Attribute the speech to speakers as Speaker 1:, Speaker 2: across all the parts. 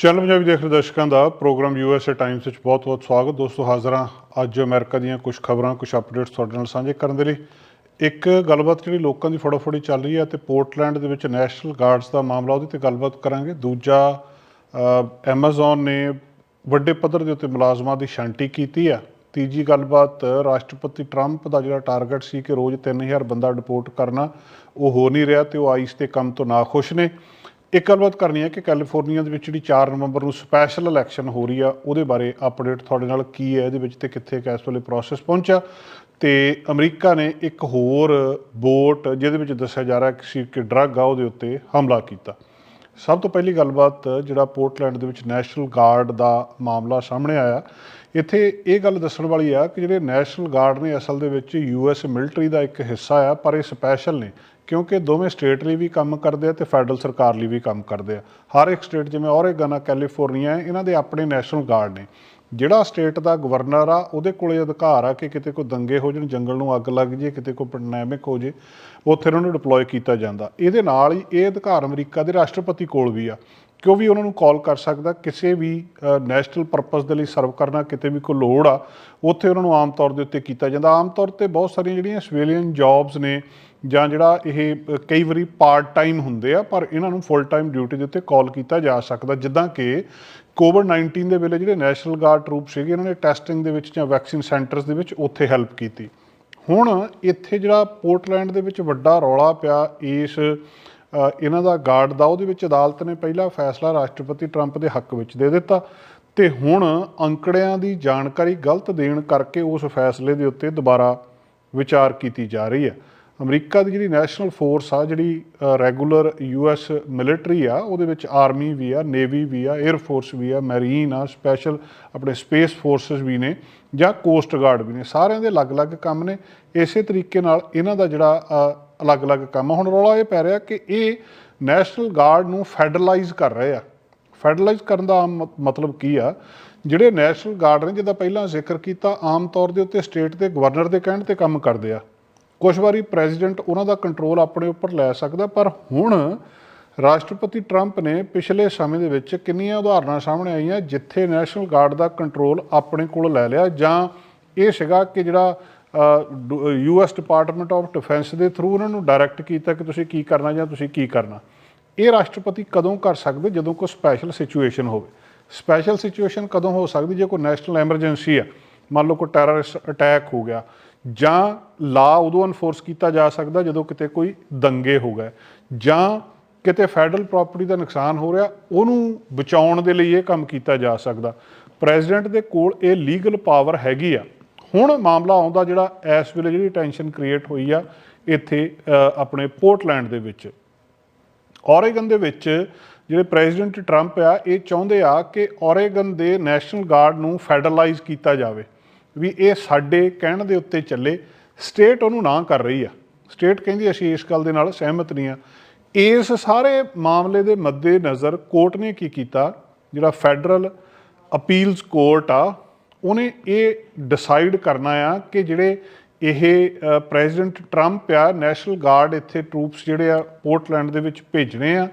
Speaker 1: Channel Punjabi ਦੇਖ ਰਹੇ ਦਰਸ਼ਕਾਂ ਦਾ ਪ੍ਰੋਗਰਾਮ ਯੂਐਸਏ ਟਾਈਮਸ ਵਿੱਚ ਬਹੁਤ-ਬਹੁਤ ਸਵਾਗਤ। ਦੋਸਤੋ, ਹਾਜ਼ਰ ਹਾਂ ਅੱਜ ਅਮਰੀਕਾ ਦੀਆਂ ਕੁਝ ਖਬਰਾਂ, ਕੁਝ ਅਪਡੇਟਸ ਤੁਹਾਡੇ ਨਾਲ ਸਾਂਝੇ ਕਰਨ ਦੇ ਲਈ। ਇੱਕ ਗੱਲਬਾਤ ਜਿਹੜੀ ਲੋਕਾਂ ਦੀ ਫੜੋਫੜੀ ਚੱਲ ਰਹੀ ਹੈ ਤੇ ਪੋਰਟਲੈਂਡ ਦੇ ਵਿੱਚ ਨੈਸ਼ਨਲ ਗਾਰਡਸ ਦਾ ਮਾਮਲਾ, ਉਹਦੇ ਤੇ ਗੱਲਬਾਤ ਕਰਾਂਗੇ। ਦੂਜਾ ਐਮਾਜ਼ਨ ਨੇ ਵੱਡੇ ਪੱਧਰ ਦੇ ਉੱਤੇ ਮੁਲਾਜ਼ਮਾਂ ਦੀ ਛਾਂਟੀ ਕੀਤੀ ਆ ਤੀਜੀ ਗੱਲਬਾਤ, ਰਾਸ਼ਟਰਪਤੀ ਟਰੰਪ ਦਾ ਜਿਹੜਾ ਟਾਰਗੇਟ ਸੀ ਕਿ ਰੋਜ਼ 3000 ਬੰਦਾ ਡਿਪੋਰਟ ਕਰਨਾ, ਉਹ ਹੋ ਨਹੀਂ ਰਿਹਾ ਤੇ ਉਹ ਆਈਸ ਤੇ ਕੰਮ ਤੋਂ ਨਾਖੁਸ਼ ਨੇ। ਇੱਕ ਗੱਲਬਾਤ ਕਰਨੀ ਹੈ ਕਿ ਕੈਲੀਫੋਰਨੀਆ ਦੇ ਵਿੱਚ ਜਿਹੜੀ 4 ਨਵੰਬਰ ਨੂੰ ਸਪੈਸ਼ਲ ਇਲੈਕਸ਼ਨ ਹੋ ਰਹੀ ਆ, ਉਹਦੇ ਬਾਰੇ ਅਪਡੇਟ ਤੁਹਾਡੇ ਨਾਲ ਕੀ ਹੈ, ਇਹਦੇ ਵਿੱਚ ਤੇ ਕਿੱਥੇ ਇਸ ਵੇਲੇ ਪ੍ਰੋਸੈਸ ਪਹੁੰਚਿਆ? ਤੇ ਅਮਰੀਕਾ ਨੇ ਇੱਕ ਹੋਰ ਬੋਟ ਜਿਹਦੇ ਵਿੱਚ ਦੱਸਿਆ ਜਾ ਰਿਹਾ ਸੀ ਕਿ ਡਰੱਗ ਆ, ਉਹਦੇ ਉੱਤੇ ਹਮਲਾ ਕੀਤਾ। ਸਭ ਤੋਂ ਪਹਿਲੀ ਗੱਲਬਾਤ ਜਿਹੜਾ ਪੋਰਟਲੈਂਡ ਦੇ ਵਿੱਚ ਨੈਸ਼ਨਲ ਗਾਰਡ ਦਾ ਮਾਮਲਾ ਸਾਹਮਣੇ ਆਇਆ। ਇੱਥੇ ਇਹ ਗੱਲ ਦੱਸਣ ਵਾਲੀ ਆ ਕਿ ਜਿਹੜੇ ਨੈਸ਼ਨਲ ਗਾਰਡ ਨੇ ਅਸਲ ਦੇ ਵਿੱਚ ਯੂਐਸ ਮਿਲਟਰੀ ਦਾ ਇੱਕ ਹਿੱਸਾ ਆ, ਪਰ ਇਹ ਸਪੈਸ਼ਲ ਨੇ, ਕਿਉਂਕਿ ਦੋਵੇਂ ਸਟੇਟ ਲਈ ਵੀ ਕੰਮ ਕਰਦੇ ਆ ਤੇ ਫੈਡਰਲ ਸਰਕਾਰ ਲਈ ਵੀ ਕੰਮ ਕਰਦੇ ਆ। ਹਰ ਇੱਕ ਸਟੇਟ, ਜਿਵੇਂ ਔਰੇਗਨ ਆ, ਕੈਲੀਫੋਰਨੀਆ, ਇਹਨਾਂ ਦੇ ਆਪਣੇ ਨੈਸ਼ਨਲ ਗਾਰਡ ਨੇ। ਜਿਹੜਾ ਸਟੇਟ ਦਾ ਗਵਰਨਰ ਆ, ਉਹਦੇ ਕੋਲੇ ਅਧਿਕਾਰ ਆ ਕਿ ਕਿਤੇ ਕੋਈ ਦੰਗੇ ਹੋ ਜਾਣ, ਜੰਗਲ ਨੂੰ ਅੱਗ ਲੱਗ ਜੇ ਕਿਤੇ ਕੋਈ ਪੈਂਡੈਮਿਕ ਹੋ ਜੇ ਉੱਥੇ ਉਹਨਾਂ ਨੂੰ ਡਿਪਲੋਏ ਕੀਤਾ ਜਾਂਦਾ। ਇਹਦੇ ਨਾਲ ਹੀ ਇਹ ਅਧਿਕਾਰ ਅਮਰੀਕਾ ਦੇ ਰਾਸ਼ਟਰਪਤੀ ਕੋਲ ਵੀ ਆ। ਕਿ ਉਹ ਵੀ ਉਹਨਾਂ ਨੂੰ ਕਾਲ ਕਰ ਸਕਦਾ, ਕਿਸੇ ਵੀ ਨੈਸ਼ਨਲ ਪਰਪਸ ਦੇ ਲਈ ਸਰਵ ਕਰਨਾ, ਕਿਤੇ ਵੀ ਕੋਈ ਲੋੜ ਆ, ਉੱਥੇ ਉਹਨਾਂ ਨੂੰ ਆਮ ਤੌਰ ਦੇ ਉੱਤੇ ਕੀਤਾ ਜਾਂਦਾ। ਆਮ ਤੌਰ ਤੇ ਬਹੁਤ ਸਾਰੀਆਂ ਜਿਹੜੀਆਂ ਸਿਵਿਲੀਅਨ ਜੌਬਸ ਨੇ, ਜਾਂ ਜਿਹੜਾ ਇਹ ਕਈ ਵਾਰੀ ਪਾਰਟ ਟਾਈਮ ਹੁੰਦੇ ਆ, ਪਰ ਇਹਨਾਂ ਨੂੰ ਫੁੱਲ ਟਾਈਮ ਡਿਊਟੀ ਦੇ ਉੱਤੇ ਕਾਲ ਕੀਤਾ ਜਾ ਸਕਦਾ। ਜਿੱਦਾਂ ਕਿ ਕੋਵਿਡ 19 ਦੇ ਵੇਲੇ ਜਿਹੜੇ ਨੈਸ਼ਨਲ ਗਾਰਡ ਟਰੂਪ ਸੀਗੇ, ਇਹਨਾਂ ਨੇ ਟੈਸਟਿੰਗ ਦੇ ਵਿੱਚ ਜਾਂ ਵੈਕਸੀਨ ਸੈਂਟਰਸ ਦੇ ਵਿੱਚ ਉੱਥੇ ਹੈਲਪ ਕੀਤੀ। ਹੁਣ ਇੱਥੇ ਜਿਹੜਾ ਪੋਰਟਲੈਂਡ ਦੇ ਵਿੱਚ ਵੱਡਾ ਰੌਲਾ ਪਿਆ, ਇਸ ਇਹਨਾਂ ਦਾ ਗਾਰਡ ਦਾ ਉਹਦੇ ਵਿੱਚ ਅਦਾਲਤ ਨੇ ਪਹਿਲਾ ਫੈਸਲਾ ਰਾਸ਼ਟਰਪਤੀ ਟਰੰਪ ਦੇ ਹੱਕ ਵਿੱਚ ਦੇ ਦਿੱਤਾ ਤੇ ਹੁਣ ਅੰਕੜਿਆਂ ਦੀ ਜਾਣਕਾਰੀ ਗਲਤ ਦੇਣ ਕਰਕੇ ਉਸ ਫੈਸਲੇ ਦੇ ਉੱਤੇ ਦੁਬਾਰਾ ਵਿਚਾਰ ਕੀਤੀ ਜਾ ਰਹੀ ਹੈ। ਅਮਰੀਕਾ ਦੀ ਜਿਹੜੀ ਨੈਸ਼ਨਲ ਫੋਰਸ ਆ, ਜਿਹੜੀ ਰੈਗੂਲਰ ਯੂਐਸ ਮਿਲਟਰੀ ਆ, ਉਹਦੇ ਵਿੱਚ ਆਰਮੀ ਵੀ ਆ, ਨੇਵੀ ਵੀ ਆ 에ਅਰ ਫੋਰਸ ਵੀ ਆ, ਮੈਰੀਨ ਆ, ਸਪੈਸ਼ਲ ਆਪਣੇ ਸਪੇਸ ਫੋਰਸਸ ਵੀ ਨੇ ਜਾਂ ਕੋਸਟ ਗਾਰਡ ਵੀ ਨੇ। ਸਾਰਿਆਂ ਦੇ ਅਲੱਗ-ਅਲੱਗ ਕੰਮ ਨੇ। ਇਸੇ ਤਰੀਕੇ ਨਾਲ ਇਹਨਾਂ ਦਾ ਜਿਹੜਾ ਅਲੱਗ-ਅਲੱਗ ਕੰਮ ਹੁਣ ਰੌਲਾ ਇਹ ਪੈ ਰਿਹਾ ਕਿ ਇਹ ਨੈਸ਼ਨਲ ਗਾਰਡ ਨੂੰ ਫੈਡਰਲਾਈਜ਼ ਕਰ ਰਹੇ ਆ। ਫੈਡਰਲਾਈਜ਼ ਕਰਨ ਦਾ ਆਮ ਮਤ- ਮਤਲਬ ਕੀ ਆ? ਜਿਹੜੇ ਨੈਸ਼ਨਲ ਗਾਰਡ ਨੇ, ਜਿਹਦਾ ਪਹਿਲਾਂ ਜ਼ਿਕਰ ਕੀਤਾ, ਆਮ ਤੌਰ ਦੇ ਉੱਤੇ ਸਟੇਟ ਦੇ ਗਵਰਨਰ ਦੇ ਕਹਿਣ ਤੇ ਕੰਮ ਕਰਦੇ ਆ। ਕੁਝ ਵਾਰੀ ਪ੍ਰੈਜ਼ੀਡੈਂਟ ਉਹਨਾਂ ਦਾ ਕੰਟਰੋਲ ਆਪਣੇ ਉੱਪਰ ਲੈ ਸਕਦਾ, ਪਰ ਹੁਣ ਰਾਸ਼ਟਰਪਤੀ ਟਰੰਪ ਨੇ ਪਿਛਲੇ ਸਮੇਂ ਦੇ ਵਿੱਚ ਕਿੰਨੀਆਂ ਉਦਾਹਰਨਾਂ ਸਾਹਮਣੇ ਆਈਆਂ, ਜਿੱਥੇ ਨੈਸ਼ਨਲ ਗਾਰਡ ਦਾ ਕੰਟਰੋਲ ਆਪਣੇ ਕੋਲ ਲੈ ਲਿਆ, ਜਾਂ ਇਹ ਸੀਗਾ ਕਿ ਜਿਹੜਾ ਯੂਐਸ ਡਿਪਾਰਟਮੈਂਟ ਆਫ ਡਿਫੈਂਸ ਦੇ ਥਰੂ ਉਹਨਾਂ ਨੂੰ ਡਾਇਰੈਕਟ ਕੀਤਾ ਕਿ ਤੁਸੀਂ ਕੀ ਕਰਨਾ ਜਾਂ ਤੁਸੀਂ ਕੀ ਕਰਨਾ। ਇਹ ਰਾਸ਼ਟਰਪਤੀ ਕਦੋਂ ਕਰ ਸਕਦੇ? ਜਦੋਂ ਕੋਈ ਸਪੈਸ਼ਲ ਸਿਚੁਏਸ਼ਨ ਹੋਵੇ। ਸਪੈਸ਼ਲ ਸਿਚੁਏਸ਼ਨ ਕਦੋਂ ਹੋ ਸਕਦੀ? ਜੇ ਕੋਈ ਨੈਸ਼ਨਲ ਐਮਰਜੈਂਸੀ ਆ ਮੰਨ ਲਓ ਕੋਈ ਟੈਰਰਿਸਟ ਅਟੈਕ ਹੋ ਗਿਆ, ਜਾਂ ਲਾ ਉਦੋਂ ਅਨਫੋਰਸ ਕੀਤਾ ਜਾ ਸਕਦਾ ਜਦੋਂ ਕਿਤੇ ਕੋਈ ਦੰਗੇ ਹੋ ਗਏ, ਜਾਂ ਕਿਤੇ ਫੈਡਰਲ ਪ੍ਰਾਪਰਟੀ ਦਾ ਨੁਕਸਾਨ ਹੋ ਰਿਹਾ, ਉਹਨੂੰ ਬਚਾਉਣ ਦੇ ਲਈ ਇਹ ਕੰਮ ਕੀਤਾ ਜਾ ਸਕਦਾ। ਪ੍ਰੈਜ਼ੀਡੈਂਟ ਦੇ ਕੋਲ ਇਹ ਲੀਗਲ ਪਾਵਰ ਹੈਗੀ ਆ। ਹੁਣ ਮਾਮਲਾ ਆਉਂਦਾ ਜਿਹੜਾ ਇਸ ਵੇਲੇ ਜਿਹੜੀ ਟੈਨਸ਼ਨ ਕ੍ਰੀਏਟ ਹੋਈ ਆ ਇੱਥੇ ਆਪਣੇ ਪੋਰਟਲੈਂਡ ਦੇ ਵਿੱਚ। ਔਰੇਗਨ ਦੇ ਵਿੱਚ ਜਿਹੜੇ ਪ੍ਰੈਜ਼ੀਡੈਂਟ ਟਰੰਪ ਆ, ਇਹ ਚਾਹੁੰਦੇ ਆ ਕਿ ਔਰੇਗਨ ਦੇ ਨੈਸ਼ਨਲ ਗਾਰਡ ਨੂੰ ਫੈਡਰਲਾਈਜ਼ ਕੀਤਾ ਜਾਵੇ ਵੀ ਇਹ ਸਾਡੇ ਕਹਿਣ ਦੇ ਉੱਤੇ ਚੱਲੇ। ਸਟੇਟ ਉਹਨੂੰ ਨਾ ਕਰ ਰਹੀ ਆ। ਸਟੇਟ ਕਹਿੰਦੀ ਅਸੀਂ ਇਸ ਗੱਲ ਦੇ ਨਾਲ ਸਹਿਮਤ ਨਹੀਂ ਆ। ਇਸ ਸਾਰੇ ਮਾਮਲੇ ਦੇ ਮੱਦੇ ਨਜ਼ਰ ਕੋਰਟ ਨੇ ਕੀ ਕੀਤਾ? ਜਿਹੜਾ ਫੈਡਰਲ ਅਪੀਲਸ ਕੋਰਟ ਆ ਉਹਨੇ ਇਹ ਡਿਸਾਈਡ ਕਰਨਾ ਆ ਕਿ ਜਿਹੜੇ ਇਹ ਪ੍ਰੈਜ਼ੀਡੈਂਟ ਟਰੰਪ ਆ ਨੈਸ਼ਨਲ ਗਾਰਡ ਇੱਥੇ ਟਰੂਪਸ ਜਿਹੜੇ ਆ ਪੋਰਟਲੈਂਡ ਦੇ ਵਿੱਚ ਭੇਜਣੇ ਆ।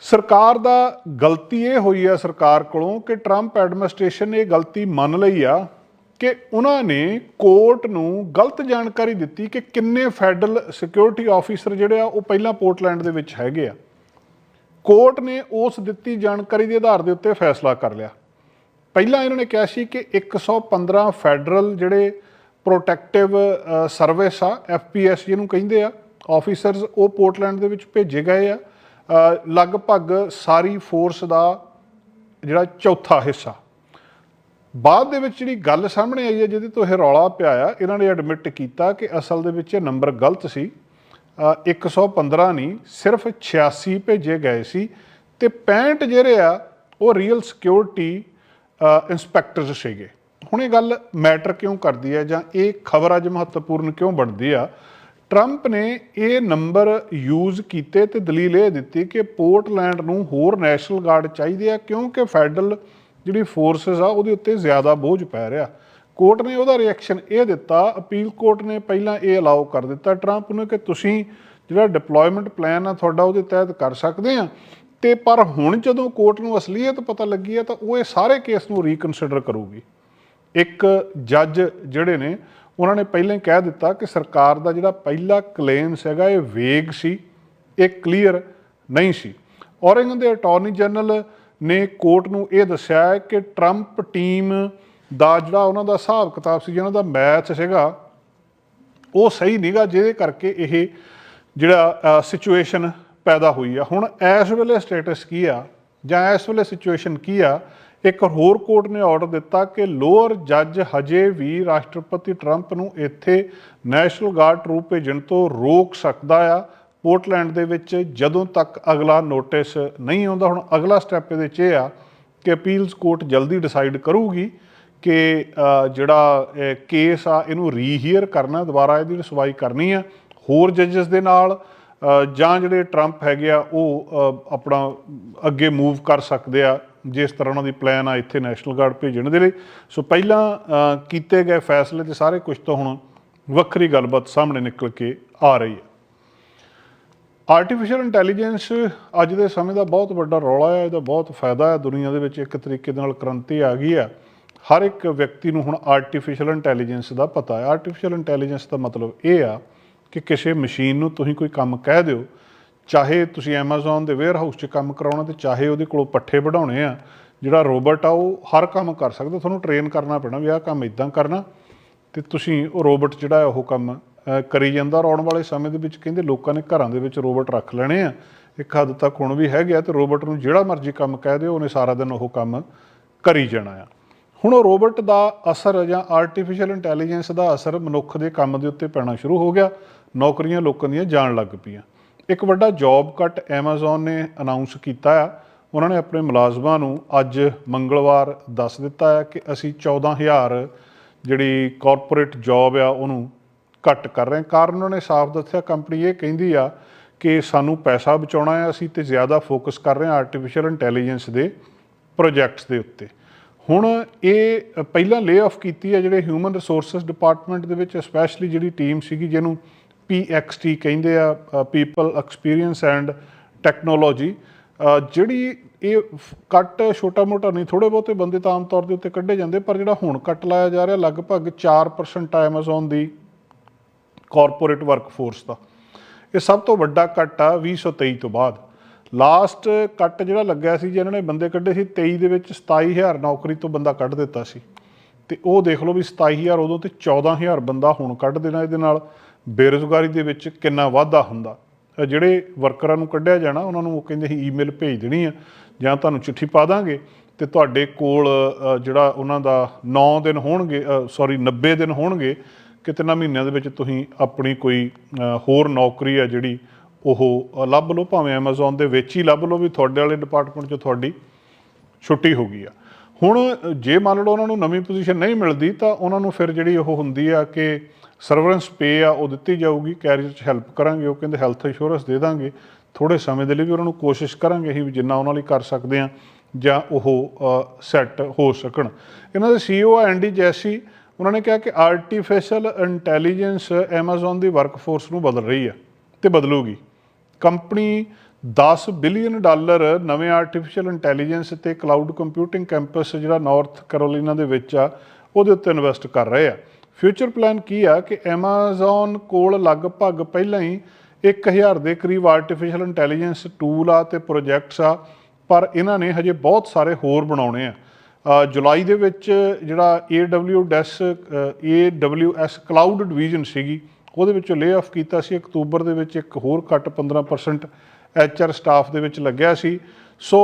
Speaker 1: ਸਰਕਾਰ ਦਾ ਗਲਤੀ ਇਹ ਹੋਈ ਆ ਸਰਕਾਰ ਕੋਲੋਂ ਕਿ ਟਰੰਪ ਐਡਮਿਨਿਸਟ੍ਰੇਸ਼ਨ ਨੇ ਇਹ ਗਲਤੀ ਮੰਨ ਲਈ ਆ ਕਿ ਉਹਨਾਂ ਨੇ ਕੋਰਟ ਨੂੰ ਗਲਤ ਜਾਣਕਾਰੀ ਦਿੱਤੀ ਕਿ ਕਿੰਨੇ ਫੈਡਰਲ ਸਿਕਿਉਰਿਟੀ ਆਫੀਸਰ ਜਿਹੜੇ ਆ ਉਹ ਪਹਿਲਾਂ ਪੋਰਟਲੈਂਡ ਦੇ ਵਿੱਚ ਹੈਗੇ ਆ। ਕੋਰਟ ਨੇ ਉਸ ਦਿੱਤੀ ਜਾਣਕਾਰੀ ਦੇ ਆਧਾਰ ਦੇ ਉੱਤੇ ਫੈਸਲਾ ਕਰ ਲਿਆ। ਪਹਿਲਾਂ ਇਹਨਾਂ ਨੇ ਕਿਹਾ ਸੀ ਕਿ 115 ਫੈਡਰਲ ਜਿਹੜੇ ਪ੍ਰੋਟੈਕਟਿਵ ਸਰਵਿਸ ਆ ਐਫਪੀਐਸ ਜਿਹਨੂੰ ਕਹਿੰਦੇ ਆ ਆਫੀਸਰਸ ਉਹ ਪੋਰਟਲੈਂਡ ਦੇ ਵਿੱਚ ਭੇਜੇ ਗਏ ਆ। ਲਗਭਗ ਸਾਰੀ ਫੋਰਸ ਦਾ ਜਿਹੜਾ ਚੌਥਾ ਹਿੱਸਾ। ਬਾਅਦ ਦੇ ਵਿੱਚ ਜਿਹੜੀ ਗੱਲ ਸਾਹਮਣੇ ਆਈ ਹੈ ਜਿਹਦੇ ਤੋਂ ਇਹ ਰੌਲਾ ਪਿਆ ਆ ਇਹਨਾਂ ਨੇ ਐਡਮਿਟ ਕੀਤਾ ਕਿ ਅਸਲ ਦੇ ਵਿੱਚ ਇਹ ਨੰਬਰ ਗਲਤ ਸੀ। ਅ, 115 ਨਹੀਂ ਸਿਰਫ 86 ਭੇਜੇ ਗਏ ਸੀ। ਤੇ 65 ਜਿਹੜੇ ਆ ਉਹ ਰੀਅਲ ਸਿਕਿਉਰਿਟੀ ਇਨਸਪੈਕਟਰਸ ਸੀਗੇ। ਹੁਣ ਇਹ ਗੱਲ ਮੈਟਰ ਕਿਉਂ ਕਰਦੀ ਹੈ ਜਾਂ ਇਹ ਖਬਰ ਅੱਜ ਮਹੱਤਵਪੂਰਨ ਕਿਉਂ ਬਣਦੀ ਆ? ਟਰੰਪ ਨੇ ਇਹ ਨੰਬਰ ਯੂਜ਼ ਕੀਤੇ ਤੇ ਦਲੀਲ ਇਹ ਦਿੱਤੀ ਕਿ ਪੋਰਟਲੈਂਡ ਨੂੰ ਹੋਰ ਨੈਸ਼ਨਲ ਗਾਰਡ ਚਾਹੀਦੇ ਆ ਕਿਉਂਕਿ ਫੈਡਰਲ ਜਿਹੜੀ ਫੋਰਸਸ ਆ, ਉਹਦੇ ਉੱਤੇ ਜ਼ਿਆਦਾ ਬੋਝ ਪੈ ਰਿਹਾ। ਕੋਰਟ ਨੇ ਉਹਦਾ ਰਿਐਕਸ਼ਨ ਇਹ ਦਿੱਤਾ ਅਪੀਲ ਕੋਰਟ ਨੇ ਪਹਿਲਾਂ ਇਹ ਅਲਾਉ ਕਰ ਦਿੱਤਾ ਟਰੰਪ ਨੂੰ ਕਿ ਤੁਸੀਂ ਜਿਹੜਾ ਡਿਪਲੋਇਮੈਂਟ ਪਲਾਨ ਆ, ਤੁਹਾਡਾ ਉਹਦੇ ਤਹਿਤ ਕਰ ਸਕਦੇ ਆ। ਤੇ ਪਰ ਹੁਣ ਜਦੋਂ ਕੋਰਟ ਨੂੰ ਅਸਲੀਅਤ ਪਤਾ ਲੱਗੀ ਹੈ ਤਾਂ ਉਹ ਇਹ ਸਾਰੇ ਕੇਸ ਨੂੰ ਰੀਕਨਸੀਡਰ ਕਰੂਗੀ। ਇੱਕ ਜੱਜ ਜਿਹੜੇ ਨੇ, ਉਹਨਾਂ ਨੇ ਪਹਿਲਾਂ ਹੀ ਕਹਿ ਦਿੱਤਾ ਕਿ ਸਰਕਾਰ ਦਾ ਜਿਹੜਾ ਪਹਿਲਾ ਕਲੇਮ ਸੀਗਾ, ਇਹ ਵੇਗ ਸੀ, ਇਹ ਕਲੀਅਰ ਨਹੀਂ ਸੀ। ਔਰੰਗਨ ਦੇ ਅਟਾਰਨੀ ਜਨਰਲ ਨੇ ਕੋਰਟ ਨੂੰ ਇਹ ਦੱਸਿਆ ਹੈ ਕਿ ਟਰੰਪ ਟੀਮ ਦਾ ਜਿਹੜਾ ਉਹਨਾਂ ਦਾ ਹਿਸਾਬ ਕਿਤਾਬ ਸੀ, ਜਿਹਨਾਂ ਦਾ ਮੈਚ ਸੀਗਾ, ਉਹ ਸਹੀ ਨਹੀਂਗਾ ਜਿਹਦੇ ਕਰਕੇ ਇਹ ਜਿਹੜਾ ਸਿਚੁਏਸ਼ਨ ਪੈਦਾ ਹੋਈ ਆ। ਹੁਣ ਇਸ ਵੇਲੇ ਸਟੇਟਸ ਕੀ ਆ ਜਾਂ ਇਸ ਵੇਲੇ ਸਿਚੁਏਸ਼ਨ ਕੀ ਆ? ਇੱਕ ਹੋਰ ਕੋਰਟ ਨੇ ਆਰਡਰ ਦਿੱਤਾ ਕਿ ਲੋਅਰ ਜੱਜ ਹਜੇ ਵੀ ਰਾਸ਼ਟਰਪਤੀ ਟਰੰਪ ਨੂੰ ਇੱਥੇ ਨੈਸ਼ਨਲ ਗਾਰਡ ਟਰੂਪ ਭੇਜਣ ਤੋਂ ਰੋਕ ਸਕਦਾ ਆ। ਪੋਰਟਲੈਂਡ ਦੇ ਵਿੱਚ ਜਦੋਂ ਤੱਕ ਅਗਲਾ ਨੋਟਿਸ ਨਹੀਂ ਆਉਂਦਾ, ਹੁਣ ਅਗਲਾ ਸਟੈਪ ਇਹਦੇ 'ਚ ਇਹ ਆ ਕਿ ਅਪੀਲਸ ਕੋਰਟ ਜਲਦੀ ਡਿਸਾਈਡ ਕਰੂਗੀ ਕਿ ਜਿਹੜਾ ਕੇਸ ਆ, ਇਹਨੂੰ ਰੀਹੀਅਰ ਕਰਨਾ, ਦੁਬਾਰਾ ਇਹਦੀ ਸੁਣਵਾਈ ਕਰਨੀ ਆ। ਹੋਰ ਜੱਜਸ ਦੇ ਨਾਲ ਜਾਂ ਜਿਹੜੇ ਟਰੰਪ ਹੈਗੇ ਆ, ਉਹ ਆਪਣਾ ਅੱਗੇ ਮੂਵ ਕਰ ਸਕਦੇ ਆ, ਜਿਸ ਤਰ੍ਹਾਂ ਉਹਨਾਂ ਦੀ ਪਲਾਨ ਆ, ਇੱਥੇ ਨੈਸ਼ਨਲ ਗਾਰਡ ਭੇਜਣ ਦੇ ਲਈ। ਸੋ ਪਹਿਲਾਂ ਕੀਤੇ ਗਏ ਫੈਸਲੇ ਤੇ ਸਾਰੇ ਕੁਝ ਤੋਂ ਹੁਣ ਵੱਖਰੀ ਗੱਲਬਾਤ ਸਾਹਮਣੇ ਨਿਕਲ ਕੇ ਆ ਰਹੀ ਹੈ। ਆਰਟੀਫੀਸ਼ੀਅਲ ਇੰਟੈਲੀਜੈਂਸ ਅੱਜ ਦੇ ਸਮੇਂ ਦਾ ਬਹੁਤ ਵੱਡਾ ਰੌਲਾ ਹੈ, ਇਹਦਾ ਬਹੁਤ ਫਾਇਦਾ ਹੈ। ਦੁਨੀਆ ਦੇ ਵਿੱਚ ਇੱਕ ਤਰੀਕੇ ਦੇ ਨਾਲ ਕ੍ਰਾਂਤੀ ਆ ਗਈ ਹੈ। ਹਰ ਇੱਕ ਵਿਅਕਤੀ ਨੂੰ ਹੁਣ ਆਰਟੀਫੀਸ਼ੀਅਲ ਇੰਟੈਲੀਜੈਂਸ ਦਾ ਪਤਾ ਹੈ। ਆਰਟੀਫੀਸ਼ੀਅਲ ਇੰਟੈਲੀਜੈਂਸ ਦਾ ਮਤਲਬ ਇਹ ਆ ਕਿ ਕਿਸੇ ਮਸ਼ੀਨ ਨੂੰ ਤੁਸੀਂ ਕੋਈ ਕੰਮ ਕਹਿ ਦਿਓ, ਚਾਹੇ ਤੁਸੀਂ Amazon ਦੇ ਵੇਅਰਹਾਊਸ 'ਚ ਕੰਮ ਕਰਾਉਣਾ ਤੇ ਚਾਹੇ ਉਹਦੇ ਕੋਲੋਂ ਪੱਠੇ ਵਢਾਉਣੇ ਆ, ਜਿਹੜਾ ਰੋਬੋਟ ਆ ਉਹ ਹਰ ਕੰਮ ਕਰ ਸਕਦਾ, ਤੁਹਾਨੂੰ ਟ੍ਰੇਨ ਕਰਨਾ ਪੈਣਾ ਵੀ ਆਹ ਕੰਮ ਇਦਾਂ ਕਰਨਾ, ਤੇ ਤੁਸੀਂ ਉਹ ਰੋਬੋਟ ਜਿਹੜਾ ਹੈ ਉਹ ਕੰਮ ਕਰੀ ਜਾਂਦਾ। ਔਰ ਆਉਣ ਵਾਲੇ ਸਮੇਂ ਦੇ ਵਿੱਚ ਕਹਿੰਦੇ ਲੋਕਾਂ ਨੇ ਘਰਾਂ ਦੇ ਵਿੱਚ ਰੋਬੋਟ ਰੱਖ ਲੈਣੇ ਆ। ਇੱਕ ਹੱਦ ਤੱਕ ਹੁਣ ਵੀ ਹੈਗੇ ਆ ਤੇ ਰੋਬੋਟ ਨੂੰ ਜਿਹੜਾ ਮਰਜ਼ੀ ਕੰਮ ਕਹਿ ਦਿਓ, ਉਹਨੇ ਸਾਰਾ ਦਿਨ ਉਹ ਕੰਮ ਕਰੀ ਜਾਣਾ ਆ। ਹੁਣ ਉਹ ਰੋਬੋਟ ਦਾ ਅਸਰ ਜਾਂ ਆਰਟੀਫੀਸ਼ੀਅਲ ਇੰਟੈਲੀਜੈਂਸ ਦਾ ਅਸਰ ਮਨੁੱਖ ਦੇ ਕੰਮ ਦੇ ਉੱਤੇ ਪੈਣਾ ਸ਼ੁਰੂ ਹੋ ਗਿਆ। ਨੌਕਰੀਆਂ ਲੋਕਾਂ ਦੀਆਂ ਜਾਣ ਲੱਗ ਪਈਆਂ। ਇੱਕ ਵੱਡਾ ਜੌਬ ਕੱਟ Amazon ਨੇ ਅਨਾਉਂਸ ਕੀਤਾ ਆ। ਉਹਨਾਂ ਨੇ ਆਪਣੇ ਮੁਲਾਜ਼ਮਾਂ ਨੂੰ ਅੱਜ ਮੰਗਲਵਾਰ ਦੱਸ ਦਿੱਤਾ ਹੈ ਕਿ ਅਸੀਂ 14000 ਜਿਹੜੀ ਕਾਰਪੋਰੇਟ ਜੌਬ ਆ, ਉਹਨੂੰ ਘੱਟ ਕਰ ਰਹੇ ਹਾਂ। ਕਾਰਨ ਉਹਨਾਂ ਨੇ ਸਾਫ਼ ਦੱਸਿਆ ਕੰਪਨੀ ਇਹ ਕਹਿੰਦੀ ਆ ਕਿ ਸਾਨੂੰ ਪੈਸਾ ਬਚਾਉਣਾ ਹੈ ਅਸੀਂ ਤੇ ਜ਼ਿਆਦਾ ਫੋਕਸ ਕਰ ਰਹੇ ਹਾਂ ਆਰਟੀਫੀਸ਼ੀਅਲ ਇੰਟੈਲੀਜੈਂਸ ਦੇ ਪ੍ਰੋਜੈਕਟਸ ਦੇ ਉੱਤੇ। ਹੁਣ ਇਹ ਪਹਿਲਾਂ ਲੇ ਆਫ ਕੀਤੀ ਹੈ ਜਿਹੜੇ ਹਿਊਮਨ ਰਿਸੋਰਸਸ ਡਿਪਾਰਟਮੈਂਟ ਦੇ ਵਿੱਚ ਸਪੈਸ਼ਲੀ ਜਿਹੜੀ ਟੀਮ ਸੀਗੀ, ਜਿਹਨੂੰ PXT ਕਹਿੰਦੇ ਆ ਪੀਪਲ ਐਕਸਪੀਰੀਅੰਸ ਐਂਡ ਟੈਕਨੋਲੋਜੀ ਜਿਹੜੀ ਇਹ ਕੱਟ ਛੋਟਾ ਮੋਟਾ ਨਹੀਂ ਥੋੜੇ ਬਹੁਤੇ ਬੰਦੇ ਤਾਂ ਆਮ ਤੌਰ ਦੇ ਉੱਤੇ ਕੱਢੇ ਜਾਂਦੇ, ਪਰ ਜਿਹੜਾ ਹੁਣ ਕੱਟ ਲਾਇਆ ਜਾ ਰਿਹਾ ਲਗਭਗ 4% ਆ Amazon ਦੀ ਕਾਰਪੋਰੇਟ ਵਰਕਫੋਰਸ ਦਾ। ਇਹ ਸਭ ਤੋਂ ਵੱਡਾ ਕੱਟ ਆ 2023 ਤੋਂ ਬਾਅਦ। ਲਾਸਟ ਕੱਟ ਜਿਹੜਾ ਲੱਗਿਆ ਸੀ, ਜਿਹਨਾਂ ਨੇ ਬੰਦੇ ਕੱਢੇ ਸੀ 23 ਦੇ ਵਿੱਚ 27000 ਨੌਕਰੀ ਤੋਂ ਬੰਦਾ ਕੱਢ ਦਿੱਤਾ ਸੀ। ਤੇ ਉਹ ਦੇਖ ਲਓ ਵੀ 27000 ਉਦੋਂ ਤੇ 14000 ਬੰਦਾ ਹੁਣ ਕੱਢ ਦੇਣਾ ਇਹਦੇ ਨਾਲ। ਬੇਰੁਜ਼ਗਾਰੀ ਦੇ ਵਿੱਚ ਕਿੰਨਾ ਵਾਧਾ ਹੁੰਦਾ। ਜਿਹੜੇ ਵਰਕਰਾਂ ਨੂੰ ਕੱਢਿਆ ਜਾਣਾ, ਉਹਨਾਂ ਨੂੰ ਉਹ ਕਹਿੰਦੇ ਸੀ, ਈਮੇਲ ਭੇਜ ਦੇਣੀ ਆ, ਜਾਂ ਤੁਹਾਨੂੰ ਚਿੱਠੀ ਪਾ ਦਾਂਗੇ। ਤੇ ਤੁਹਾਡੇ ਕੋਲ ਜਿਹੜਾ ਉਹਨਾਂ ਦਾ 9 ਦਿਨ ਹੋਣਗੇ ਸੌਰੀ 90 ਦਿਨ ਹੋਣਗੇ ਕਿ ਤਿੰਨਾਂ ਮਹੀਨਿਆਂ ਦੇ ਵਿੱਚ ਤੁਸੀਂ ਆਪਣੀ ਕੋਈ ਹੋਰ ਨੌਕਰੀ ਆ ਜਿਹੜੀ ਉਹ ਲੱਭ ਲਓ, ਭਾਵੇਂ Amazon ਦੇ ਵਿੱਚ ਹੀ ਲੱਭ ਲਓ ਵੀ ਤੁਹਾਡੇ ਵਾਲੇ ਡਿਪਾਰਟਮੈਂਟ 'ਚ ਤੁਹਾਡੀ ਛੁੱਟੀ ਹੋ ਗਈ ਆ। ਹੁਣ ਜੇ ਮੰਨ ਲਓ ਉਹਨਾਂ ਨੂੰ ਨਵੀਂ ਪੋਜੀਸ਼ਨ ਨਹੀਂ ਮਿਲਦੀ, ਤਾਂ ਉਹਨਾਂ ਨੂੰ ਫਿਰ ਜਿਹੜੀ ਉਹ ਹੁੰਦੀ ਆ ਕਿ ਸਰਵਰੈਂਸ ਪੇ ਆ, ਉਹ ਦਿੱਤੀ ਜਾਊਗੀ ਕੈਰੀਅਰ 'ਚ ਹੈਲਪ ਕਰਾਂਗੇ, ਉਹ ਕਹਿੰਦੇ ਹੈਲਥ ਇੰਸ਼ੋਰੈਂਸ ਦੇ ਦਾਂਗੇ। ਥੋੜੇ ਸਮੇਂ ਦੇ ਲਈ ਵੀ ਉਹਨਾਂ ਨੂੰ ਕੋਸ਼ਿਸ਼ ਕਰਾਂਗੇ ਅਸੀਂ ਵੀ ਜਿੰਨਾ ਉਹਨਾਂ ਲਈ ਕਰ ਸਕਦੇ ਆ ਜਾਂ ਉਹ ਸੈੱਟ ਹੋ ਸਕਣ। ਇਹਨਾਂ ਦੇ ਸੀਈਓ ਆ ਐਂਡੀ ਜੈਸੀ ਉਹਨਾਂ ਨੇ ਕਿਹਾ ਕਿ ਆਰਟੀਫੀਸ਼ੀਅਲ ਇੰਟੈਲੀਜੈਂਸ Amazon ਦੀ ਵਰਕਫੋਰਸ ਨੂੰ ਬਦਲ ਰਹੀ ਆ ਤੇ ਬਦਲੂਗੀ। ਕੰਪਨੀ 10 ਬਿਲੀਅਨ ਡਾਲਰ ਨਵੇਂ ਆਰਟੀਫੀਸ਼ੀਅਲ ਇੰਟੈਲੀਜੈਂਸ ਤੇ ਕਲਾਊਡ ਕੰਪਿਊਟਿੰਗ ਕੈਂਪਸ ਜਿਹੜਾ ਨਾਰਥ ਕੈਰੋਲੀਨਾ ਦੇ ਵਿੱਚ ਆ, ਉਹਦੇ ਉੱਤੇ ਇਨਵੈਸਟ ਕਰ ਰਹੇ ਆ। ਫਿਊਚਰ ਪਲਾਨ ਕੀ ਆ ਕਿ Amazon ਕੋਲ ਲਗਭਗ ਪਹਿਲਾਂ ਹੀ 1000 ਦੇ ਕਰੀਬ ਆਰਟੀਫੀਸ਼ੀਅਲ ਇੰਟੈਲੀਜੈਂਸ ਟੂਲ ਆ ਤੇ ਪ੍ਰੋਜੈਕਟਸ ਆ ਪਰ ਇਹਨਾਂ ਨੇ ਹਜੇ ਬਹੁਤ ਸਾਰੇ ਹੋਰ ਬਣਾਉਣੇ ਆ। ਜੁਲਾਈ ਦੇ ਵਿੱਚ ਜਿਹੜਾ AWS ਅ, AWS ਕਲਾਊਡ ਡਿਵੀਜ਼ਨ ਸੀਗੀ ਉਹਦੇ ਵਿੱਚੋਂ ਲੇ ਆਫ ਕੀਤਾ ਸੀ ਅਕਤੂਬਰ ਦੇ ਵਿੱਚ ਇੱਕ ਹੋਰ ਘੱਟ 15% HR ਸਟਾਫ ਦੇ ਵਿੱਚ ਲੱਗਿਆ ਸੀ। ਸੋ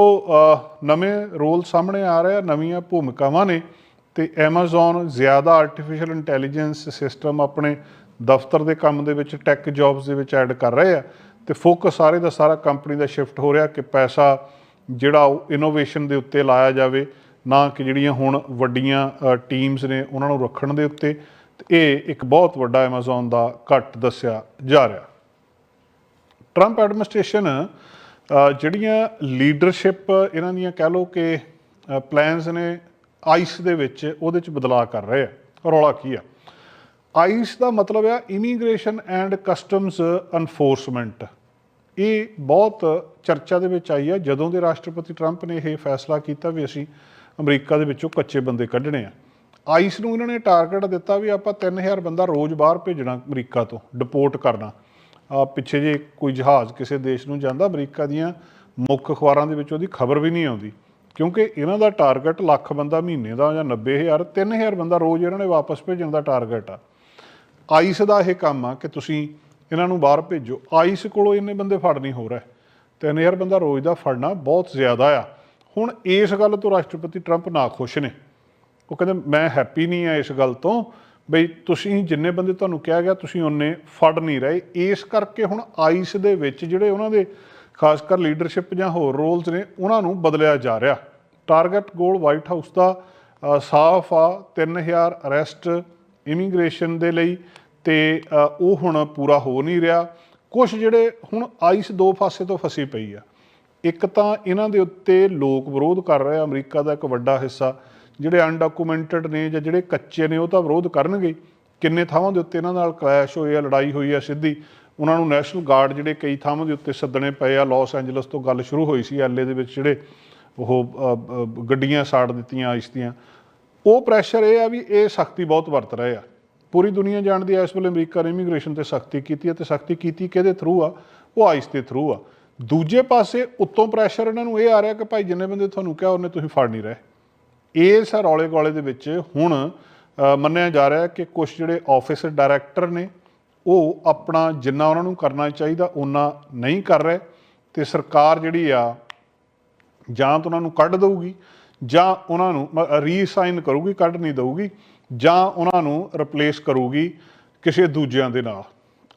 Speaker 1: ਨਵੇਂ ਰੋਲ ਸਾਹਮਣੇ ਆ ਰਹੇ ਆ ਨਵੀਆਂ ਭੂਮਿਕਾਵਾਂ ਨੇ। ਤੇ Amazon ਜ਼ਿਆਦਾ ਆਰਟੀਫੀਸ਼ੀਅਲ ਇੰਟੈਲੀਜੈਂਸ ਸਿਸਟਮ ਆਪਣੇ ਦਫ਼ਤਰ ਦੇ ਕੰਮ ਦੇ ਵਿੱਚ ਟੈਕ ਜੌਬਸ ਦੇ ਵਿੱਚ ਐਡ ਕਰ ਰਹੇ ਆ ਤੇ ਫੋਕਸ ਸਾਰੇ ਦਾ ਸਾਰਾ ਕੰਪਨੀ ਦਾ ਸ਼ਿਫਟ ਹੋ ਰਿਹਾ ਕਿ ਪੈਸਾ ਜਿਹੜਾ ਉਹ ਇਨੋਵੇਸ਼ਨ ਦੇ ਉੱਤੇ ਲਾਇਆ ਜਾਵੇ, ਨਾ ਕਿ ਜਿਹੜੀਆਂ ਹੁਣ ਵੱਡੀਆਂ ਟੀਮਸ ਨੇ ਉਹਨਾਂ ਨੂੰ ਰੱਖਣ ਦੇ ਉੱਤੇ। ਤੇ ਇਹ ਇੱਕ ਬਹੁਤ ਵੱਡਾ Amazon ਦਾ ਘਟ ਦੱਸਿਆ ਜਾ ਰਿਹਾ। ਟਰੰਪ ਐਡਮਿਨਿਸਟ੍ਰੇਸ਼ਨ ਜਿਹੜੀਆਂ ਲੀਡਰਸ਼ਿਪ ਇਹਨਾਂ ਦੀਆਂ ਕਹਿ ਲਓ ਕਿ ਪਲਾਨਸ ਨੇ ਆਈਸ ਦੇ ਵਿੱਚ ਉਹਦੇ ਚ ਬਦਲਾਅ ਕਰ ਰਹੇ ਆ। ਰੌਲਾ ਕੀ ਆ? ਆਈਸ ਦਾ ਮਤਲਬ ਆ ਇਮੀਗ੍ਰੇਸ਼ਨ ਐਂਡ ਕਸਟਮਸ ਐਨਫੋਰਸਮੈਂਟ ਇਹ ਬਹੁਤ ਚਰਚਾ ਦੇ ਵਿੱਚ ਆਈ ਆ ਜਦੋਂ ਦੇ ਰਾਸ਼ਟਰਪਤੀ ਟਰੰਪ ਨੇ ਇਹ ਫੈਸਲਾ ਕੀਤਾ ਵੀ ਅਸੀਂ ਅਮਰੀਕਾ ਦੇ ਵਿੱਚੋਂ ਕੱਚੇ ਬੰਦੇ ਕੱਢਣੇ ਆ। ਆਈਸ ਨੂੰ ਇਹਨਾਂ ਨੇ ਟਾਰਗੇਟ ਦਿੱਤਾ ਵੀ ਆਪਾਂ 3000 ਬੰਦਾ ਰੋਜ਼ ਬਾਹਰ ਭੇਜਣਾ ਅਮਰੀਕਾ ਤੋਂ, ਡਿਪੋਰਟ ਕਰਨਾ। ਆ ਪਿੱਛੇ ਜੇ ਕੋਈ ਜਹਾਜ਼ ਕਿਸੇ ਦੇਸ਼ ਨੂੰ ਜਾਂਦਾ, ਅਮਰੀਕਾ ਦੀਆਂ ਮੁੱਖ ਅਖਬਾਰਾਂ ਦੇ ਵਿੱਚ ਉਹਦੀ ਖਬਰ ਵੀ ਨਹੀਂ ਆਉਂਦੀ। ਕਿਉਂਕਿ ਇਹਨਾਂ ਦਾ ਟਾਰਗੇਟ ਲੱਖ ਬੰਦਾ ਮਹੀਨੇ ਦਾ ਜਾਂ 90000 3000 ਬੰਦਾ ਰੋਜ਼ ਇਹਨਾਂ ਨੇ ਵਾਪਸ ਭੇਜਣ ਦਾ ਟਾਰਗੇਟ ਆ। ਆਈਸ ਦਾ ਇਹ ਕੰਮ ਆ ਕਿ ਤੁਸੀਂ ਇਹਨਾਂ ਨੂੰ ਬਾਹਰ ਭੇਜੋ। ਆਈਸ ਕੋਲੋਂ ਇੰਨੇ ਬੰਦੇ ਫੜ ਨਹੀਂ ਹੋ ਰਿਹਾ। 3000 ਬੰਦਾ ਰੋਜ਼ ਦਾ ਫੜਨਾ ਬਹੁਤ ਜ਼ਿਆਦਾ ਆ। ਹੁਣ ਇਸ ਗੱਲ ਤੋਂ ਰਾਸ਼ਟਰਪਤੀ ਟਰੰਪ ਨਾ ਖੁਸ਼ ਨੇ। ਉਹ ਕਹਿੰਦੇ, ਮੈਂ ਹੈਪੀ ਨਹੀਂ ਆ ਇਸ ਗੱਲ ਤੋਂ। ਬਈ ਤੁਸੀਂ ਜਿੰਨੇ ਬੰਦੇ ਤੁਹਾਨੂੰ ਕਿਹਾ ਗਿਆ, ਤੁਸੀਂ ਉਹਨੇ ਫੜ ਨਹੀਂ ਰਹੇ। ਇਸ ਕਰਕੇ ਹੁਣ ਆਈਸ ਦੇ ਵਿੱਚ ਜਿਹੜੇ ਉਹਨਾਂ ਦੇ ਖਾਸ ਕਰ ਲੀਡਰਸ਼ਿਪ ਜਾਂ ਹੋਰ ਰੋਲਸ ਨੇ, ਉਹਨਾਂ ਨੂੰ ਬਦਲਿਆ ਜਾ ਰਿਹਾ। ਟਾਰਗੇਟ ਗੋਲ ਵਾਈਟ ਹਾਊਸ ਦਾ ਸਾਫ਼ ਆ 3000 ਅਰੈਸਟ ਇਮੀਗ੍ਰੇਸ਼ਨ ਦੇ ਲਈ ਤੇ ਉਹ ਹੁਣ ਪੂਰਾ ਹੋ ਨਹੀਂ ਰਿਹਾ। ਕੁਝ ਜਿਹੜੇ ਹੁਣ ਆਈਸ ਦੋ ਪਾਸੇ ਤੋਂ ਫਸੀ ਪਈ ਆ। ਇੱਕ ਤਾਂ ਇਹਨਾਂ ਦੇ ਉੱਤੇ ਲੋਕ ਵਿਰੋਧ ਕਰ ਰਹੇ ਆ, ਅਮਰੀਕਾ ਦਾ ਇੱਕ ਵੱਡਾ ਹਿੱਸਾ। ਜਿਹੜੇ ਅਨਡਾਕੂਮੈਂਟਡ ਨੇ ਜਾਂ ਜਿਹੜੇ ਕੱਚੇ ਨੇ, ਉਹ ਤਾਂ ਵਿਰੋਧ ਕਰਨਗੇ। ਕਿੰਨੇ ਥਾਵਾਂ ਦੇ ਉੱਤੇ ਇਹਨਾਂ ਨਾਲ ਕਲੈਸ਼ ਹੋਏ ਆ, ਲੜਾਈ ਹੋਈ ਆ ਸਿੱਧੀ। ਉਹਨਾਂ ਨੂੰ ਨੈਸ਼ਨਲ ਗਾਰਡ ਜਿਹੜੇ ਕਈ ਥਾਵਾਂ ਦੇ ਉੱਤੇ ਸੱਦਣੇ ਪਏ ਆ। ਲਾਸ ਐਂਜਲਸ ਤੋਂ ਗੱਲ ਸ਼ੁਰੂ ਹੋਈ ਸੀ ਐਲਏ ਦੇ ਵਿੱਚ ਜਿਹੜੇ ਉਹ ਗੱਡੀਆਂ ਸਾੜ ਦਿੱਤੀਆਂ ਆਈਸ ਦੀਆਂ ਉਹ ਪ੍ਰੈਸ਼ਰ ਇਹ ਆ ਵੀ ਇਹ ਸਖਤੀ ਬਹੁਤ ਵਰਤ ਰਹੇ ਆ। ਪੂਰੀ ਦੁਨੀਆ ਜਾਣਦੀ ਆ ਇਸ ਵੇਲੇ ਅਮਰੀਕਾ ਨੇ ਇਮੀਗ੍ਰੇਸ਼ਨ ਤੇ ਸਖਤੀ ਕੀਤੀ ਹੈ ਤੇ ਸਖਤੀ ਕੀਤੀ ਕਿਹਦੇ ਥਰੂ ਆ? ਉਹ ਆਈਸ ਦੇ ਥਰੂ ਆ। ਦੂਜੇ ਪਾਸੇ ਉੱਤੋਂ ਪ੍ਰੈਸ਼ਰ ਇਹਨਾਂ ਨੂੰ ਇਹ ਆ ਰਿਹਾ ਕਿ ਭਾਈ ਜਿੰਨੇ ਬੰਦੇ ਤੁਹਾਨੂੰ ਕਿਹਾ ਉਹਨੇ ਤੁਸੀਂ ਫੜ ਨਹੀਂ ਰਹੇ। ਇਸ ਰੌਲੇ ਗੋਲੇ ਦੇ ਵਿੱਚ ਹੁਣ ਮੰਨਿਆ ਜਾ ਰਿਹਾ ਕਿ ਕੁਝ ਜਿਹੜੇ ਆਫਿਸਰ ਡਾਇਰੈਕਟਰ ਨੇ, ਉਹ ਆਪਣਾ ਜਿੰਨਾ ਉਹਨਾਂ ਨੂੰ ਕਰਨਾ ਚਾਹੀਦਾ ਉਹਨਾਂ ਨਹੀਂ ਕਰ ਰਹੇ। ਤੇ ਸਰਕਾਰ ਜਿਹੜੀ ਆ ਜਾਂ ਤਾਂ ਉਹਨਾਂ ਨੂੰ ਕੱਢ ਦਊਗੀ, ਜਾਂ ਉਹਨਾਂ ਨੂੰ ਰੀਸਾਈਨ ਕਰੂਗੀ, ਕੱਢ ਨਹੀਂ ਦਊਗੀ, ਜਾਂ ਉਹਨਾਂ ਨੂੰ ਰਿਪਲੇਸ ਕਰੂਗੀ ਕਿਸੇ ਦੂਜਿਆਂ ਦੇ ਨਾਲ।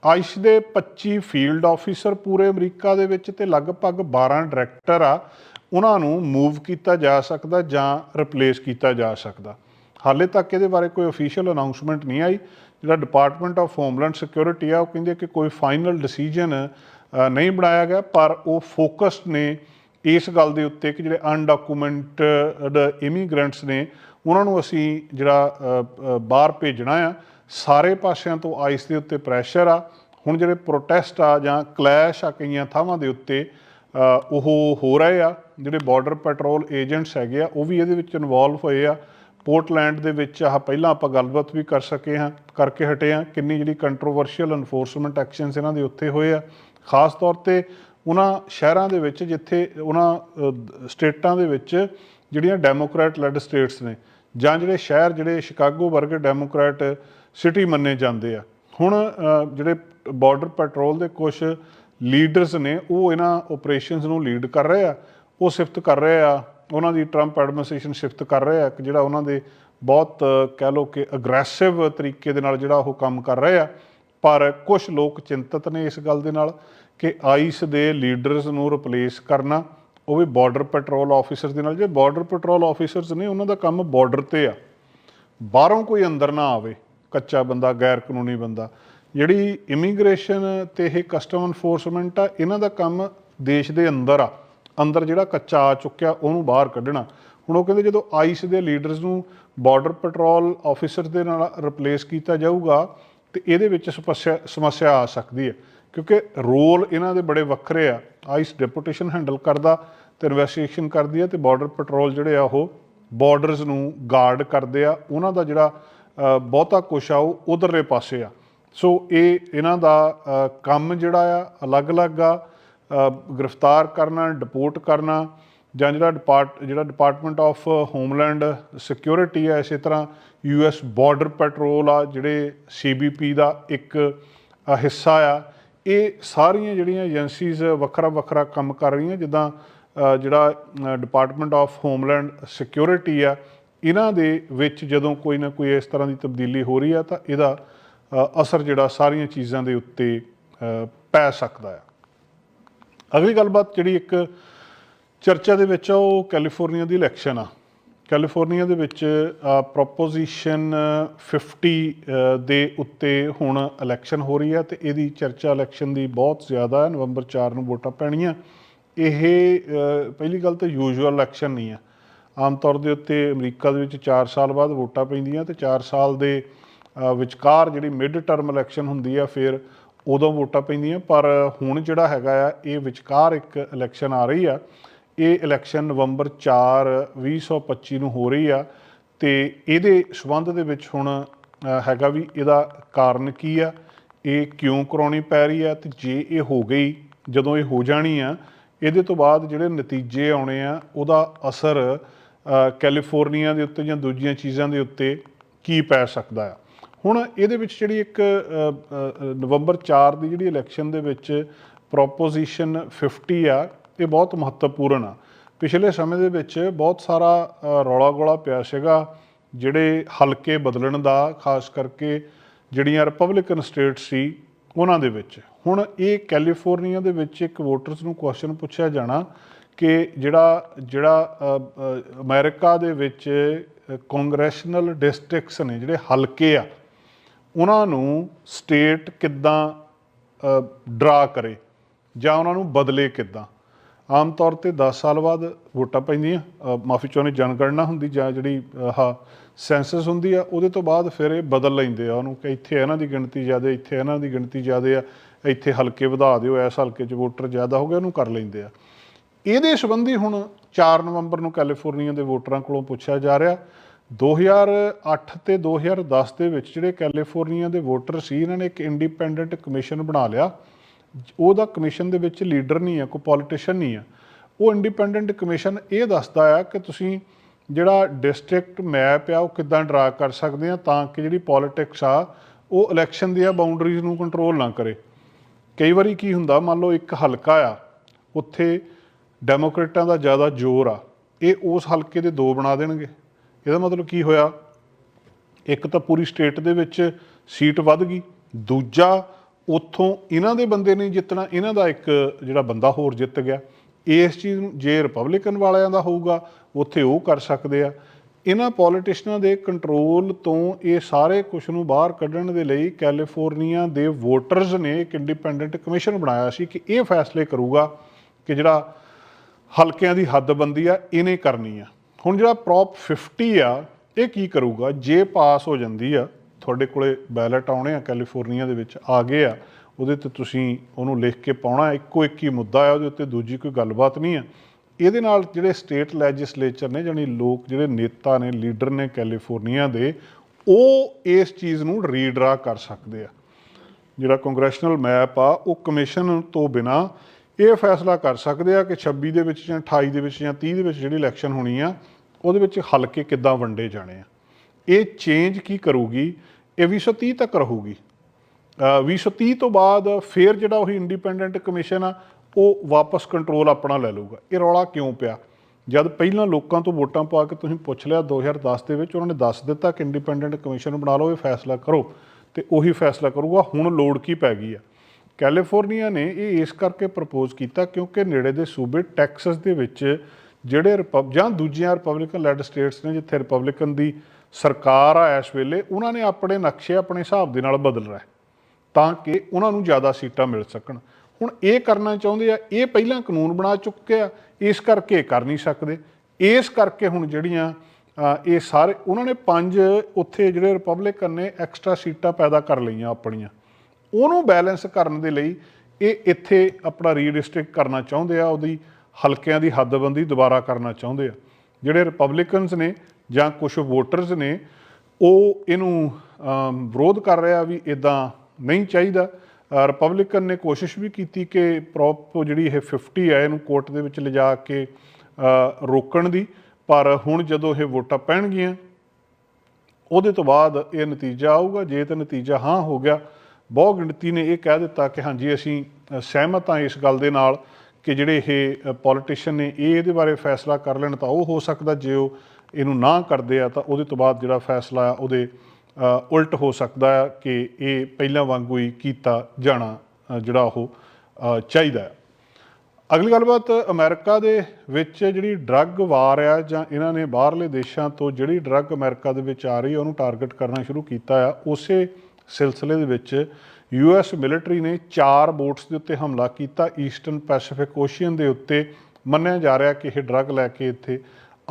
Speaker 1: ਆਈਸ ਦੇ 25 ਫੀਲਡ ਆਫੀਸਰ ਪੂਰੇ ਅਮਰੀਕਾ ਦੇ ਵਿੱਚ ਤੇ ਲਗਭਗ 12 ਡਾਇਰੈਕਟਰ ਆ, ਉਹਨਾਂ ਨੂੰ ਮੂਵ ਕੀਤਾ ਜਾ ਸਕਦਾ ਜਾਂ ਰਿਪਲੇਸ ਕੀਤਾ ਜਾ ਸਕਦਾ। ਹਾਲੇ ਤੱਕ ਇਹਦੇ ਬਾਰੇ ਕੋਈ ਅਫੀਸ਼ੀਅਲ ਅਨਾਉਂਸਮੈਂਟ ਨਹੀਂ ਆਈ। ਜਿਹੜਾ ਡਿਪਾਰਟਮੈਂਟ ਆਫ ਹੋਮਲੈਂਡ ਸਿਕਿਉਰਿਟੀ ਆ, ਉਹ ਕਹਿੰਦੇ ਕਿ ਕੋਈ ਫਾਈਨਲ ਡਿਸੀਜਨ ਨਹੀਂ ਬਣਾਇਆ ਗਿਆ, ਪਰ ਉਹ ਫੋਕਸਡ ਨੇ ਇਸ ਗੱਲ ਦੇ ਉੱਤੇ ਕਿ ਜਿਹੜੇ ਅਨਡਾਕੂਮੈਂਟਡ ਇਮੀਗ੍ਰੈਂਟਸ ਨੇ, ਉਹਨਾਂ ਨੂੰ ਅਸੀਂ ਜਿਹੜਾ ਬਾਹਰ ਭੇਜਣਾ ਆ, ਸਾਰੇ ਪਾਸਿਆਂ ਤੋਂ ਆਈਸ ਦੇ ਉੱਤੇ ਪ੍ਰੈਸ਼ਰ ਆ। ਹੁਣ ਜਿਹੜੇ ਪ੍ਰੋਟੈਸਟ ਆ ਜਾਂ ਕਲੈਸ਼ ਆ ਕਈਆਂ ਥਾਵਾਂ ਦੇ ਉੱਤੇ ਉਹ ਹੋ ਰਹੇ ਆ। ਜਿਹੜੇ ਬਾਰਡਰ ਪੈਟਰੋਲ ਏਜੰਟਸ ਹੈਗੇ ਆ, ਉਹ ਵੀ ਇਹਦੇ ਵਿੱਚ ਇਨਵੋਲਵ ਹੋਏ ਆ। ਪੋਰਟਲੈਂਡ ਦੇ ਵਿੱਚ ਆਹ ਪਹਿਲਾਂ ਆਪਾਂ ਗੱਲਬਾਤ ਵੀ ਕਰ ਸਕੇ ਹਾਂ, ਕਰਕੇ ਹਟੇ ਹਾਂ। ਕਿੰਨੀ ਜਿਹੜੀ ਕੰਟਰੋਵਰਸ਼ੀਅਲ ਐਨਫੋਰਸਮੈਂਟ ਐਕਸ਼ਨਸ ਇਹਨਾਂ ਦੇ ਉੱਤੇ ਹੋਏ ਆ। ਖਾਸ ਤੌਰ ਤੇ ਉਹਨਾਂ ਸ਼ਹਿਰਾਂ ਦੇ ਵਿੱਚ ਜਿੱਥੇ ਉਹਨਾਂ ਸਟੇਟਾਂ ਦੇ ਵਿੱਚ ਜਿਹੜੀਆਂ ਡੈਮੋਕ੍ਰੈਟ ਲੈਡ ਸਟੇਟਸ ਨੇ ਜਾਂ ਜਿਹੜੇ ਸ਼ਹਿਰ ਜਿਹੜੇ ਸ਼ਿਕਾਗੋ ਵਰਗੇ ਡੈਮੋਕ੍ਰੈਟ ਸਿਟੀ ਮੰਨੇ ਜਾਂਦੇ ਆ। ਹੁਣ ਜਿਹੜੇ ਬਾਰਡਰ ਪੈਟਰੋਲ ਦੇ ਕੁਝ ਲੀਡਰਸ ਨੇ ਉਹ ਇਹਨਾਂ ਆਪਰੇਸ਼ਨਸ ਨੂੰ ਲੀਡ ਕਰ ਰਹੇ ਆ, ਉਹ ਸਿਫਤ ਕਰ ਰਹੇ ਆ, ਉਹਨਾਂ ਦੀ ਟਰੰਪ ਐਡਮਿਨਿਸਟ੍ਰੇਸ਼ਨ ਸਿਫਤ ਕਰ ਰਹੇ ਆ ਕਿ ਜਿਹੜਾ ਉਹਨਾਂ ਦੇ ਬਹੁਤ ਕਹਿ ਲਓ ਕਿ ਅਗਰੈਸਿਵ ਤਰੀਕੇ ਦੇ ਨਾਲ ਜਿਹੜਾ ਉਹ ਕੰਮ ਕਰ ਰਹੇ ਆ। ਪਰ ਕੁਝ ਲੋਕ ਚਿੰਤਤ ਨੇ ਇਸ ਗੱਲ ਦੇ ਨਾਲ ਕਿ ਆਈਸ ਦੇ ਲੀਡਰਸ ਨੂੰ ਰਿਪਲੇਸ ਕਰਨਾ, ਉਹ ਵੀ ਬਾਰਡਰ ਪੈਟਰੋਲ ਆਫੀਸਰਸ ਦੇ ਨਾਲ, ਜੇ ਬਾਰਡਰ ਪੈਟਰੋਲ ਆਫੀਸਰਸ ਨੇ ਉਹਨਾਂ ਦਾ ਕੰਮ ਬਾਰਡਰ ਤੇ ਆ, ਬਾਹਰੋਂ ਕੋਈ ਅੰਦਰ ਨਾ ਆਵੇ, ਕੱਚਾ ਬੰਦਾ ਗੈਰ ਕਾਨੂੰਨੀ ਬੰਦਾ, ਜਿਹੜੀ ਇਮੀਗ੍ਰੇਸ਼ਨ ਤੇ ਇਹ ਕਸਟਮ ਐਨਫੋਰਸਮੈਂਟ ਆ, ਇਹਨਾਂ ਦਾ ਕੰਮ ਦੇਸ਼ ਦੇ ਅੰਦਰ ਆ, ਅੰਦਰ ਜਿਹੜਾ ਕੱਚਾ ਆ ਚੁੱਕਿਆ, ਉਹਨੂੰ ਬਾਹਰ ਕੱਢਣਾ। ਹੁਣ ਉਹ ਕਹਿੰਦੇ ਜਦੋਂ ਆਈਸ ਦੇ ਲੀਡਰਸ ਨੂੰ ਬਾਰਡਰ ਪੈਟਰੋਲ ਆਫੀਸਰ ਦੇ ਨਾਲ ਰਿਪਲੇਸ ਕੀਤਾ ਜਾਊਗਾ ਤੇ ਇਹਦੇ ਵਿੱਚ ਸਮੱਸਿਆ ਸਮੱਸਿਆ ਆ ਸਕਦੀ ਹੈ। ਕਿਉਂਕਿ ਰੋਲ ਇਹਨਾਂ ਦੇ ਬੜੇ ਵੱਖਰੇ ਆ। ਆਈਸ ਡੈਪੂਟੇਸ਼ਨ ਹੈਂਡਲ ਕਰਦਾ ਤੇ ਇਨਵੈਸਟੀਗੇਸ਼ਨ ਕਰਦੀ ਆ ਤੇ ਬਾਰਡਰ ਪੈਟਰੋਲ ਜਿਹੜੇ ਆ ਉਹ ਬਾਰਡਰਸ ਨੂੰ ਗਾਰਡ ਕਰਦੇ ਆ। ਉਹਨਾਂ ਦਾ ਜਿਹੜਾ ਬਹੁਤਾ ਕੁਛ ਆ ਉਹ ਉਧਰਲੇ ਪਾਸੇ ਆ। ਸੋ ਇਹ ਇਹਨਾਂ ਦਾ ਕੰਮ ਜਿਹੜਾ ਆ, ਅਲੱਗ-ਅਲੱਗ ਆ। ਗ੍ਰਿਫਤਾਰ ਕਰਨਾ, ਡਿਪੋਰਟ ਕਰਨਾ ਜਾਂ ਜਿਹੜਾ ਡਿਪਾਰਟ ਜਿਹੜਾ ਡਿਪਾਰਟਮੈਂਟ ਆਫ ਹੋਮਲੈਂਡ ਸਿਕਿਉਰਿਟੀ ਆ ਇਸੇ ਤਰ੍ਹਾਂ ਯੂਐਸ ਬਾਰਡਰ ਪੈਟਰੋਲ ਆ, ਜਿਹੜੇ ਸੀਬੀਪੀ ਦਾ ਇੱਕ ਹਿੱਸਾ ਆ, ਇਹ ਸਾਰੀਆਂ ਜਿਹੜੀਆਂ ਏਜੰਸੀਜ਼ ਵੱਖਰਾ ਵੱਖਰਾ ਕੰਮ ਕਰ ਰਹੀਆਂ, ਜਿੱਦਾਂ ਜਿਹੜਾ ਡਿਪਾਰਟਮੈਂਟ ਆਫ ਹੋਮਲੈਂਡ ਸਿਕਿਉਰਿਟੀ ਆ, ਇਹਨਾਂ ਦੇ ਵਿੱਚ ਜਦੋਂ ਕੋਈ ਨਾ ਕੋਈ ਇਸ ਤਰ੍ਹਾਂ ਦੀ ਤਬਦੀਲੀ ਹੋ ਰਹੀ ਆ, ਤਾਂ ਇਹਦਾ ਅਸਰ ਜਿਹੜਾ ਸਾਰੀਆਂ ਚੀਜ਼ਾਂ ਦੇ ਉੱਤੇ ਪੈ ਸਕਦਾ ਆ। ਅਗਲੀ ਗੱਲਬਾਤ ਜਿਹੜੀ ਇੱਕ ਚਰਚਾ ਦੇ ਵਿੱਚ ਆ, ਉਹ ਕੈਲੀਫੋਰਨੀਆ ਦੀ ਇਲੈਕਸ਼ਨ ਆ। ਕੈਲੀਫੋਰਨੀਆ ਦੇ ਵਿੱਚ ਪ੍ਰੋਪੋਜੀਸ਼ਨ 50 ਦੇ ਉੱਤੇ ਹੁਣ ਇਲੈਕਸ਼ਨ ਹੋ ਰਹੀ ਹੈ ਤੇ ਇਹਦੀ ਚਰਚਾ ਇਲੈਕਸ਼ਨ ਦੀ ਬਹੁਤ ਜ਼ਿਆਦਾ ਹੈ, ਨਵੰਬਰ 4 ਨੂੰ ਵੋਟਾਂ ਪੈਣੀਆਂ। ਇਹ ਪਹਿਲੀ ਗੱਲ ਤਾਂ ਯੂਜੂਅਲ ਇਲੈਕਸ਼ਨ ਨਹੀਂ ਆ ਆਮ ਤੌਰ ਦੇ ਉੱਤੇ ਅਮਰੀਕਾ ਦੇ ਵਿੱਚ 4 ਸਾਲ ਬਾਅਦ ਵੋਟਾਂ ਪੈਂਦੀਆਂ ਤੇ 4 ਸਾਲ ਦੇ ਵਿਚਕਾਰ ਜਿਹੜੀ ਮਿਡ ਟਰਮ ਇਲੈਕਸ਼ਨ ਹੁੰਦੀ ਆ ਫਿਰ ਉਦੋਂ ਵੋਟਾਂ ਪੈਂਦੀਆਂ। ਪਰ ਹੁਣ ਜਿਹੜਾ ਹੈਗਾ ਆ, ਇਹ ਵਿਚਕਾਰ ਇੱਕ ਇਲੈਕਸ਼ਨ ਆ ਰਹੀ ਆ। ਇਹ ਇਲੈਕਸ਼ਨ ਨਵੰਬਰ 4 2025 ਨੂੰ ਹੋ ਰਹੀ ਆ ਤੇ ਇਹਦੇ ਸਬੰਧ ਦੇ ਵਿੱਚ ਹੁਣ ਹੈਗਾ ਵੀ ਇਹਦਾ ਕਾਰਨ ਕੀ ਆ? ਇਹ ਕਿਉਂ ਕਰਾਉਣੀ ਪੈ ਰਹੀ ਆ? ਤੇ ਜੇ ਇਹ ਹੋ ਗਈ, ਜਦੋਂ ਇਹ ਹੋ ਜਾਣੀ ਆ, ਇਹਦੇ ਤੋਂ ਬਾਅਦ ਜਿਹੜੇ ਨਤੀਜੇ ਆਉਣੇ ਆ, ਉਹਦਾ ਅਸਰ ਕੈਲੀਫੋਰਨੀਆ ਦੇ ਉੱਤੇ ਜਾਂ ਦੂਜੀਆਂ ਚੀਜ਼ਾਂ ਦੇ ਉੱਤੇ ਕੀ ਪੈ ਸਕਦਾ ਆ? ਹੁਣ ਇਹਦੇ ਵਿੱਚ ਜਿਹੜੀ ਇੱਕ ਨਵੰਬਰ 4 ਦੀ ਜਿਹੜੀ ਇਲੈਕਸ਼ਨ ਦੇ ਵਿੱਚ ਪ੍ਰੋਪੋਜੀਸ਼ਨ 50 ਆ ਇਹ ਬਹੁਤ ਮਹੱਤਵਪੂਰਨ ਆ। ਪਿਛਲੇ ਸਮੇਂ ਦੇ ਵਿੱਚ ਬਹੁਤ ਸਾਰਾ ਰੌਲਾ ਗੋਲਾ ਪਿਆ ਸੀਗਾ ਜਿਹੜੇ ਹਲਕੇ ਬਦਲਣ ਦਾ ਖਾਸ ਕਰਕੇ ਜਿਹੜੀਆਂ ਰਿਪਬਲਿਕਨ ਸਟੇਟ ਸੀ ਉਹਨਾਂ ਦੇ ਵਿੱਚ। ਹੁਣ ਇਹ ਕੈਲੀਫੋਰਨੀਆ ਦੇ ਵਿੱਚ ਇੱਕ ਵੋਟਰਸ ਨੂੰ ਕੁਐਸਚਨ ਪੁੱਛਿਆ ਜਾਣਾ ਕਿ ਜਿਹੜਾ ਜਿਹੜਾ ਅ, ਅਮਰੀਕਾ ਦੇ ਵਿੱਚ ਕੰਗਰੈਸ਼ਨਲ ਡਿਸਟ੍ਰਿਕਟਸ ਨੇ ਜਿਹੜੇ ਹਲਕੇ ਆ ਉਹਨਾਂ ਨੂੰ ਸਟੇਟ ਕਿੱਦਾਂ ਡਰਾ ਕਰੇ ਜਾਂ ਉਹਨਾਂ ਨੂੰ ਬਦਲੇ ਕਿੱਦਾਂ। ਆਮ ਤੌਰ ਤੇ 10 ਸਾਲ ਬਾਅਦ ਵੋਟਾਂ ਪੈਂਦੀਆਂ ਮਾਫੀ ਚਾਹੁੰਦੇ ਜਨਗਣਨਾ ਹੁੰਦੀ ਜਾਂ ਜਿਹੜੀ ਆਹ ਸੈਂਸਸ ਹੁੰਦੀ ਆ, ਉਹਦੇ ਤੋਂ ਬਾਅਦ ਫਿਰ ਇਹ ਬਦਲ ਲੈਂਦੇ ਆ ਉਹਨੂੰ ਕਿ ਇੱਥੇ ਇਹਨਾਂ ਦੀ ਗਿਣਤੀ ਜ਼ਿਆਦਾ, ਇੱਥੇ ਇਹਨਾਂ ਦੀ ਗਿਣਤੀ ਜ਼ਿਆਦਾ ਆ, ਇੱਥੇ ਹਲਕੇ ਵਧਾ ਦਿਓ ਇਸ ਹਲਕੇ 'ਚ ਵੋਟਰ ਜ਼ਿਆਦਾ ਹੋ ਗਏ, ਉਹਨੂੰ ਕਰ ਲੈਂਦੇ ਆ। ਇਹਦੇ ਸੰਬੰਧੀ ਹੁਣ 4 ਨਵੰਬਰ ਨੂੰ ਕੈਲੀਫੋਰਨੀਆ ਦੇ ਵੋਟਰਾਂ ਕੋਲੋਂ ਪੁੱਛਿਆ ਜਾ ਰਿਹਾ 2008 ਤੇ 2010 ਦੇ ਵਿੱਚ ਜਿਹੜੇ ਕੈਲੀਫੋਰਨੀਆ ਦੇ ਵੋਟਰ ਸੀ, ਇਹਨਾਂ ਨੇ ਇੱਕ ਇੰਡੀਪੈਂਡੈਂਟ ਕਮਿਸ਼ਨ ਬਣਾ ਲਿਆ। ਉਹਦਾ ਕਮਿਸ਼ਨ ਦੇ ਵਿੱਚ ਲੀਡਰ ਨਹੀਂ ਹੈ ਕੋਈ ਪੋਲੀਟੀਸ਼ੀਅਨ ਨਹੀਂ ਹੈ ਉਹ ਇੰਡੀਪੈਂਡੈਂਟ ਕਮਿਸ਼ਨ ਇਹ ਦੱਸਦਾ ਆ ਕਿ ਤੁਸੀਂ ਜਿਹੜਾ ਡਿਸਟ੍ਰਿਕਟ ਮੈਪ ਆ, ਉਹ ਕਿੱਦਾਂ ਡਰਾ ਕਰ ਸਕਦੇ ਆ ਤਾਂ ਕਿ ਜਿਹੜੀ ਪੋਲਿਟਿਕਸ ਆ, ਉਹ ਇਲੈਕਸ਼ਨ ਦੀਆਂ ਬਾਉਂਡਰੀਜ਼ ਨੂੰ ਕੰਟਰੋਲ ਨਾ ਕਰੇ। ਕਈ ਵਾਰੀ ਕੀ ਹੁੰਦਾ, ਮੰਨ ਲਓ ਇੱਕ ਹਲਕਾ ਆ, ਉੱਥੇ ਡੈਮੋਕ੍ਰੇਟਾਂ ਦਾ ਜ਼ਿਆਦਾ ਜ਼ੋਰ ਆ, ਇਹ ਉਸ ਹਲਕੇ ਦੇ ਦੋ ਬਣਾ ਦੇਣਗੇ। ਇਹਦਾ ਮਤਲਬ ਕੀ ਹੋਇਆ? ਇੱਕ ਤਾਂ ਪੂਰੀ ਸਟੇਟ ਦੇ ਵਿੱਚ ਸੀਟ ਵੱਧ ਗਈ, ਦੂਜਾ ਉੱਥੋਂ ਇਹਨਾਂ ਦੇ ਬੰਦੇ ਨਹੀਂ ਜਿੱਤਣਾ, ਇਹਨਾਂ ਦਾ ਇੱਕ ਜਿਹੜਾ ਬੰਦਾ ਹੋਰ ਜਿੱਤ ਗਿਆ। ਇਸ ਚੀਜ਼ ਨੂੰ ਜੇ ਰਿਪਬਲਿਕਨ ਵਾਲਿਆਂ ਦਾ ਹੋਊਗਾ, ਉੱਥੇ ਉਹ ਕਰ ਸਕਦੇ ਆ। ਇਹਨਾਂ ਪੋਲੀਟੀਸ਼ੀਅਨਾਂ ਦੇ ਕੰਟਰੋਲ ਤੋਂ ਇਹ ਸਾਰੇ ਕੁਝ ਨੂੰ ਬਾਹਰ ਕੱਢਣ ਦੇ ਲਈ ਕੈਲੀਫੋਰਨੀਆ ਦੇ ਵੋਟਰਸ ਨੇ ਇੱਕ ਇੰਡੀਪੈਂਡੈਂਟ ਕਮਿਸ਼ਨ ਬਣਾਇਆ ਸੀ ਕਿ ਇਹ ਫੈਸਲੇ ਕਰੂਗਾ ਕਿ ਜਿਹੜਾ ਹਲਕਿਆਂ ਦੀ ਹੱਦਬੰਦੀ ਆ, ਇਹਨੇ ਕਰਨੀ ਆ। ਹੁਣ ਜਿਹੜਾ ਪ੍ਰੋਪ 50 ਆ, ਇਹ ਕੀ ਕਰੂਗਾ? ਜੇ ਪਾਸ ਹੋ ਜਾਂਦੀ ਆ ਤੁਹਾਡੇ ਕੋਲੇ ਬੈਲਟ ਆਉਣੇ ਆ ਕੈਲੀਫੋਰਨੀਆ ਦੇ ਵਿੱਚ, ਆ ਗਏ ਆ। ਉਹਦੇ ਤੇ ਤੁਸੀਂ ਉਹਨੂੰ ਲਿਖ ਕੇ ਪਾਉਣਾ, ਇੱਕੋ ਇੱਕ ਹੀ ਮੁੱਦਾ ਆ, ਉਹਦੇ ਉੱਤੇ ਦੂਜੀ ਕੋਈ ਗੱਲਬਾਤ ਨਹੀਂ ਆ। ਇਹਦੇ ਨਾਲ ਜਿਹੜੇ ਸਟੇਟ ਲੈਜਿਸਲੇਚਰ ਨੇ ਜਾਨੀ ਲੋਕ ਜਿਹੜੇ ਨੇਤਾ ਨੇ, ਲੀਡਰ ਨੇ ਕੈਲੀਫੋਰਨੀਆ ਦੇ, ਉਹ ਇਸ ਚੀਜ਼ ਨੂੰ ਰੀਡਰਾ ਕਰ ਸਕਦੇ ਆ। ਜਿਹੜਾ ਕੰਗਰੈਸ਼ਨਲ ਮੈਪ ਆ, ਉਹ ਕਮਿਸ਼ਨ ਤੋਂ ਬਿਨਾ ਇਹ ਫੈਸਲਾ ਕਰ ਸਕਦੇ ਆ ਕਿ 26 ਦੇ ਵਿੱਚ ਜਾਂ 28 ਦੇ ਵਿੱਚ ਜਾਂ 30 ਦੇ ਵਿੱਚ ਜਿਹੜੀ ਇਲੈਕਸ਼ਨ ਹੋਣੀ ਆ, ਉਹਦੇ ਵਿੱਚ ਹਲਕੇ ਕਿੱਦਾਂ ਵੰਡੇ ਜਾਣੇ ਆ। ਇਹ ਚੇਂਜ ਕੀ ਕਰੂਗੀ? ਇਹ 2030 ਤੱਕ ਰਹੂਗੀ। ਅ, 2030 ਤੋਂ ਬਾਅਦ ਫਿਰ ਜਿਹੜਾ ਉਹੀ ਇੰਡੀਪੈਂਡੈਂਟ ਕਮਿਸ਼ਨ ਆ ਉਹ ਵਾਪਸ ਕੰਟਰੋਲ ਆਪਣਾ ਲੈ ਲਊਗਾ। ਇਹ ਰੌਲਾ ਕਿਉਂ ਪਿਆ? ਜਦ ਪਹਿਲਾਂ ਲੋਕਾਂ ਤੋਂ ਵੋਟਾਂ ਪਾ ਕੇ ਤੁਸੀਂ ਪੁੱਛ ਲਿਆ 2010 ਦੇ ਵਿੱਚ ਉਹਨਾਂ ਨੇ ਦੱਸ ਦਿੱਤਾ ਕਿ ਇੰਡੀਪੈਂਡੈਂਟ ਕਮਿਸ਼ਨ ਬਣਾ ਲਓ ਇਹ ਫੈਸਲਾ ਕਰੋ ਤੇ ਉਹੀ ਫੈਸਲਾ ਕਰੂਗਾ। ਹੁਣ ਲੋੜ ਕੀ ਪੈ ਗਈ ਆ? ਕੈਲੀਫੋਰਨੀਆ ਨੇ ਇਹ ਇਸ ਕਰਕੇ ਪ੍ਰਪੋਜ਼ ਕੀਤਾ ਕਿਉਂਕਿ ਨੇੜੇ ਦੇ ਸੂਬੇ ਟੈਕਸਸ ਦੇ ਵਿੱਚ ਜਿਹੜੇ ਰਿਪਬ ਜਾਂ ਦੂਜੀਆਂ ਰਿਪਬਲਿਕਨ ਲੈਡ ਸਟੇਟਸ ਨੇ ਜਿੱਥੇ ਰਿਪਬਲਿਕਨ ਦੀ ਸਰਕਾਰ ਆ ਇਸ ਵੇਲੇ, ਉਹਨਾਂ ਨੇ ਆਪਣੇ ਨਕਸ਼ੇ ਆਪਣੇ ਹਿਸਾਬ ਦੇ ਨਾਲ ਬਦਲਣਾ ਰਿਹਾ। ਤਾਂ ਕਿ ਉਹਨਾਂ ਨੂੰ ਜ਼ਿਆਦਾ ਸੀਟਾਂ ਮਿਲ ਸਕਣ। ਹੁਣ ਇਹ ਕਰਨਾ ਚਾਹੁੰਦੇ ਆ, ਇਹ ਪਹਿਲਾਂ ਕਾਨੂੰਨ ਬਣਾ ਚੁੱਕੇ ਆ, ਇਸ ਕਰਕੇ ਇਹ ਕਰ ਨਹੀਂ ਸਕਦੇ। ਇਸ ਕਰਕੇ ਹੁਣ ਜਿਹੜੀਆਂ ਇਹ ਸਾਰੇ, ਉਹਨਾਂ ਨੇ ਪੰਜ ਉੱਥੇ ਜਿਹੜੇ ਰਿਪਬਲਿਕਨ ਨੇ ਐਕਸਟਰਾ ਸੀਟਾਂ ਪੈਦਾ ਕਰ ਲਈਆਂ ਆਪਣੀਆਂ। ਉਹਨੂੰ ਬੈਲੈਂਸ ਕਰਨ ਦੇ ਲਈ ਇਹ ਇੱਥੇ ਆਪਣਾ ਰੀਡਿਸਟ੍ਰਿਕਟ ਕਰਨਾ ਚਾਹੁੰਦੇ ਆ, ਉਹਦੀ ਹਲਕਿਆਂ ਦੀ ਹੱਦਬੰਦੀ ਦੁਬਾਰਾ ਕਰਨਾ ਚਾਹੁੰਦੇ ਆ। ਜਿਹੜੇ ਰਿਪਬਲਿਕਨਸ ਨੇ ਜਾਂ ਕੁਝ ਵੋਟਰਸ ਨੇ, ਉਹ ਇਹਨੂੰ ਵਿਰੋਧ ਕਰ ਰਿਹਾ ਵੀ ਇਦਾਂ ਨਹੀਂ ਚਾਹੀਦਾ। ਰਿਪਬਲਿਕਨ ਨੇ ਕੋਸ਼ਿਸ਼ ਵੀ ਕੀਤੀ ਕਿ ਪ੍ਰੋਪ ਜਿਹੜੀ ਇਹ 50 ਹੈ ਇਹਨੂੰ ਕੋਰਟ ਦੇ ਵਿੱਚ ਲਿਜਾ ਕੇ ਰੋਕਣ ਦੀ, ਪਰ ਹੁਣ ਜਦੋਂ ਇਹ ਵੋਟਾਂ ਪੈਣਗੀਆਂ, ਉਹਦੇ ਤੋਂ ਬਾਅਦ ਇਹ ਨਤੀਜਾ ਆਊਗਾ। ਜੇ ਤਾਂ ਨਤੀਜਾ ਹਾਂ ਹੋ ਗਿਆ ਬਹੁ ਗਿਣਤੀ ਨੇ ਇਹ ਕਹਿ ਦਿੱਤਾ ਕਿ ਹਾਂਜੀ, ਅਸੀਂ ਸਹਿਮਤ ਹਾਂ ਇਸ ਗੱਲ ਦੇ ਨਾਲ ਕਿ ਜਿਹੜੇ ਇਹ ਪੋਲੀਟੀਸ਼ੀਅਨ ਨੇ ਇਹ ਇਹਦੇ ਬਾਰੇ ਫੈਸਲਾ ਕਰ ਲੈਣ ਤਾਂ ਉਹ ਹੋ ਸਕਦਾ ਜੇ ਉਹ ਇਹਨੂੰ ਨਾ ਕਰਦੇ ਆ ਤਾਂ ਉਹਦੇ ਤੋਂ ਬਾਅਦ ਜਿਹੜਾ ਫੈਸਲਾ ਆ ਉਹਦੇ ਉਲਟ ਹੋ ਸਕਦਾ ਆ ਕਿ ਇਹ ਪਹਿਲਾਂ ਵਾਂਗੂ ਹੀ ਕੀਤਾ ਜਾਣਾ ਜਿਹੜਾ ਉਹ ਚਾਹੀਦਾ ਹੈ। ਅਗਲੀ ਗੱਲਬਾਤ ਅਮਰੀਕਾ ਦੇ ਵਿੱਚ ਜਿਹੜੀ ਡਰੱਗ ਵਾਰ ਆ ਜਾਂ ਇਹਨਾਂ ਨੇ ਬਾਹਰਲੇ ਦੇਸ਼ਾਂ ਤੋਂ ਜਿਹੜੀ ਡਰੱਗ ਅਮਰੀਕਾ ਦੇ ਵਿੱਚ ਆ ਰਹੀ ਹੈ ਉਹਨੂੰ ਟਾਰਗੇਟ ਕਰਨਾ ਸ਼ੁਰੂ ਕੀਤਾ ਆ, ਉਸੇ ਸਿਲਸਿਲੇ ਦੇ ਵਿੱਚ ਯੂਐਸ ਮਿਲਟਰੀ ਨੇ ਚਾਰ ਬੋਟਸ ਦੇ ਉੱਤੇ ਹਮਲਾ ਕੀਤਾ। ਈਸਟਰਨ ਪੈਸੀਫਿਕ ਓਸ਼ੀਅਨ ਦੇ ਉੱਤੇ ਮੰਨਿਆ ਜਾ ਰਿਹਾ ਕਿ ਇਹ ਡਰੱਗ ਲੈ ਕੇ ਇੱਥੇ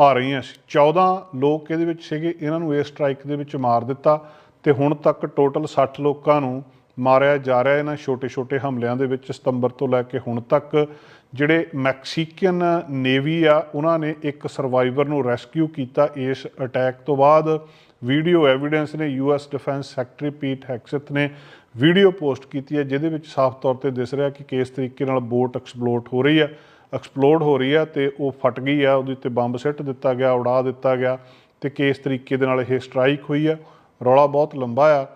Speaker 1: ਆ ਰਹੀਆਂ ਸੀ। 14 ਲੋਕ ਇਹਦੇ ਵਿੱਚ ਸੀਗੇ, ਇਹਨਾਂ ਨੂੰ 에ਅਰ ਸਟ੍ਰਾਈਕ ਦੇ ਵਿੱਚ ਮਾਰ ਦਿੱਤਾ ਤੇ ਹੁਣ ਤੱਕ ਟੋਟਲ 60 ਲੋਕਾਂ ਨੂੰ ਮਾਰਿਆ ਜਾ ਰਿਹਾ ਇਹਨਾਂ ਛੋਟੇ-ਛੋਟੇ ਹਮਲਿਆਂ ਦੇ ਵਿੱਚ ਸਤੰਬਰ ਤੋਂ ਲੈ ਕੇ ਹੁਣ ਤੱਕ। ਜਿਹੜੇ ਮੈਕਸੀਕਨ ਨੇਵੀ ਆ, ਉਹਨਾਂ ਨੇ ਇੱਕ ਸਰਵਾਈਵਰ ਨੂੰ ਰੈਸਕਿਊ ਕੀਤਾ ਇਸ ਅਟੈਕ ਤੋਂ ਬਾਅਦ। ਵੀਡੀਓ ਐਵੀਡੈਂਸ ਨੇ US defence secretary Pete Hegseth ਨੇ ਵੀਡੀਓ ਪੋਸਟ ਕੀਤੀ ਹੈ, ਜਿਹਦੇ ਵਿੱਚ ਸਾਫ਼ ਤੌਰ ਤੇ ਦਿਸ ਰਿਹਾ ਕਿ ਕਿਸ ਤਰੀਕੇ ਨਾਲ ਬੋਟ ਐਕਸਪਲੋਟ ਹੋ ਰਹੀ ਹੈ। ਐਕਸਪਲੋਡ ਹੋ ਰਹੀ ਆ ਤੇ ਉਹ ਫਟ ਗਈ ਆ ਉਹਦੇ ਉੱਤੇ ਬੰਬ ਸਿੱਟ ਦਿੱਤਾ ਗਿਆ, ਉਡਾ ਦਿੱਤਾ ਗਿਆ ਤੇ ਕਿਸ ਤਰੀਕੇ ਦੇ ਨਾਲ ਇਹ ਸਟ੍ਰਾਈਕ ਹੋਈ ਆ ਰੌਲਾ ਬਹੁਤ ਲੰਬਾ ਆ।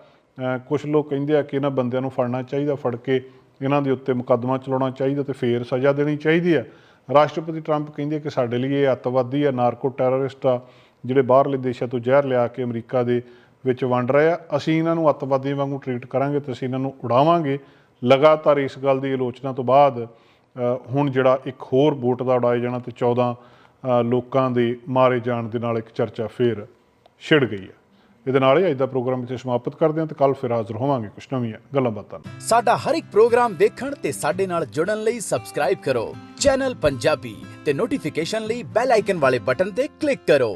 Speaker 1: ਕੁਝ ਲੋਕ ਕਹਿੰਦੇ ਆ ਕਿ ਇਹਨਾਂ ਬੰਦਿਆਂ ਨੂੰ ਫੜਨਾ ਚਾਹੀਦਾ, ਫੜ ਕੇ ਇਹਨਾਂ ਦੇ ਉੱਤੇ ਮੁਕੱਦਮਾ ਚਲਾਉਣਾ ਚਾਹੀਦਾ ਤੇ ਫੇਰ ਸਜ਼ਾ ਦੇਣੀ ਚਾਹੀਦੀ ਆ ਰਾਸ਼ਟਰਪਤੀ ਟਰੰਪ ਕਹਿੰਦੇ ਕਿ ਸਾਡੇ ਲਈ ਇਹ ਅੱਤਵਾਦੀ ਆ, ਨਾਰਕੋ ਟੈਰਰਿਸਟ ਆ, ਜਿਹੜੇ ਬਾਹਰਲੇ ਦੇਸ਼ਾਂ ਤੋਂ ਜ਼ਹਿਰ ਲਿਆ ਕੇ ਅਮਰੀਕਾ ਦੇ ਵਿੱਚ ਵੰਡ ਰਹੇ ਆ। ਅਸੀਂ ਇਹਨਾਂ ਨੂੰ ਅੱਤਵਾਦੀਆਂ ਵਾਂਗੂ ਟਰੀਟ ਕਰਾਂਗੇ ਤੇ ਅਸੀਂ ਇਹਨਾਂ ਨੂੰ ਉਡਾਵਾਂਗੇ। ਲਗਾਤਾਰ ਇਸ ਗੱਲ ਦੀ ਆਲੋਚਨਾ ਤੋਂ ਬਾਅਦ ਹੁਣ ਜਿਹੜਾ ਇੱਕ ਹੋਰ ਵੋਟ ਦਾ ਉਡਾਇਆ ਜਾਣਾ ਤੇ 14 ਲੋਕਾਂ ਦੇ ਮਾਰੇ ਜਾਣ ਦੇ ਨਾਲ ਇੱਕ ਚਰਚਾ ਫੇਰ ਛਿੜ ਗਈ ਹੈ। ਇਹਦੇ ਨਾਲ ਹੀ ਅੱਜ ਦਾ ਪ੍ਰੋਗਰਾਮ ਇੱਥੇ ਸਮਾਪਤ ਕਰਦੇ ਹਾਂ ਤੇ ਕੱਲ ਫਿਰ ਹਾਜ਼ਰ ਹੋਵਾਂਗੇ ਕੁਝ ਨਵੀਆਂ ਗੱਲਾਂ ਬਾਤਾਂ
Speaker 2: ਸਾਡਾ ਹਰ ਇੱਕ ਪ੍ਰੋਗਰਾਮ ਦੇਖਣ ਤੇ ਸਾਡੇ ਨਾਲ ਜੁੜਨ ਲਈ ਸਬਸਕ੍ਰਾਈਬ ਕਰੋ। ਚੈਨਲ ਪੰਜਾਬੀ ਤੇ ਨੋਟੀਫਿਕੇਸ਼ਨ ਲਈ ਬੈਲ ਆਈਕਨ ਵਾਲੇ ਬਟਨ ਤੇ ਕਲਿੱਕ ਕਰੋ।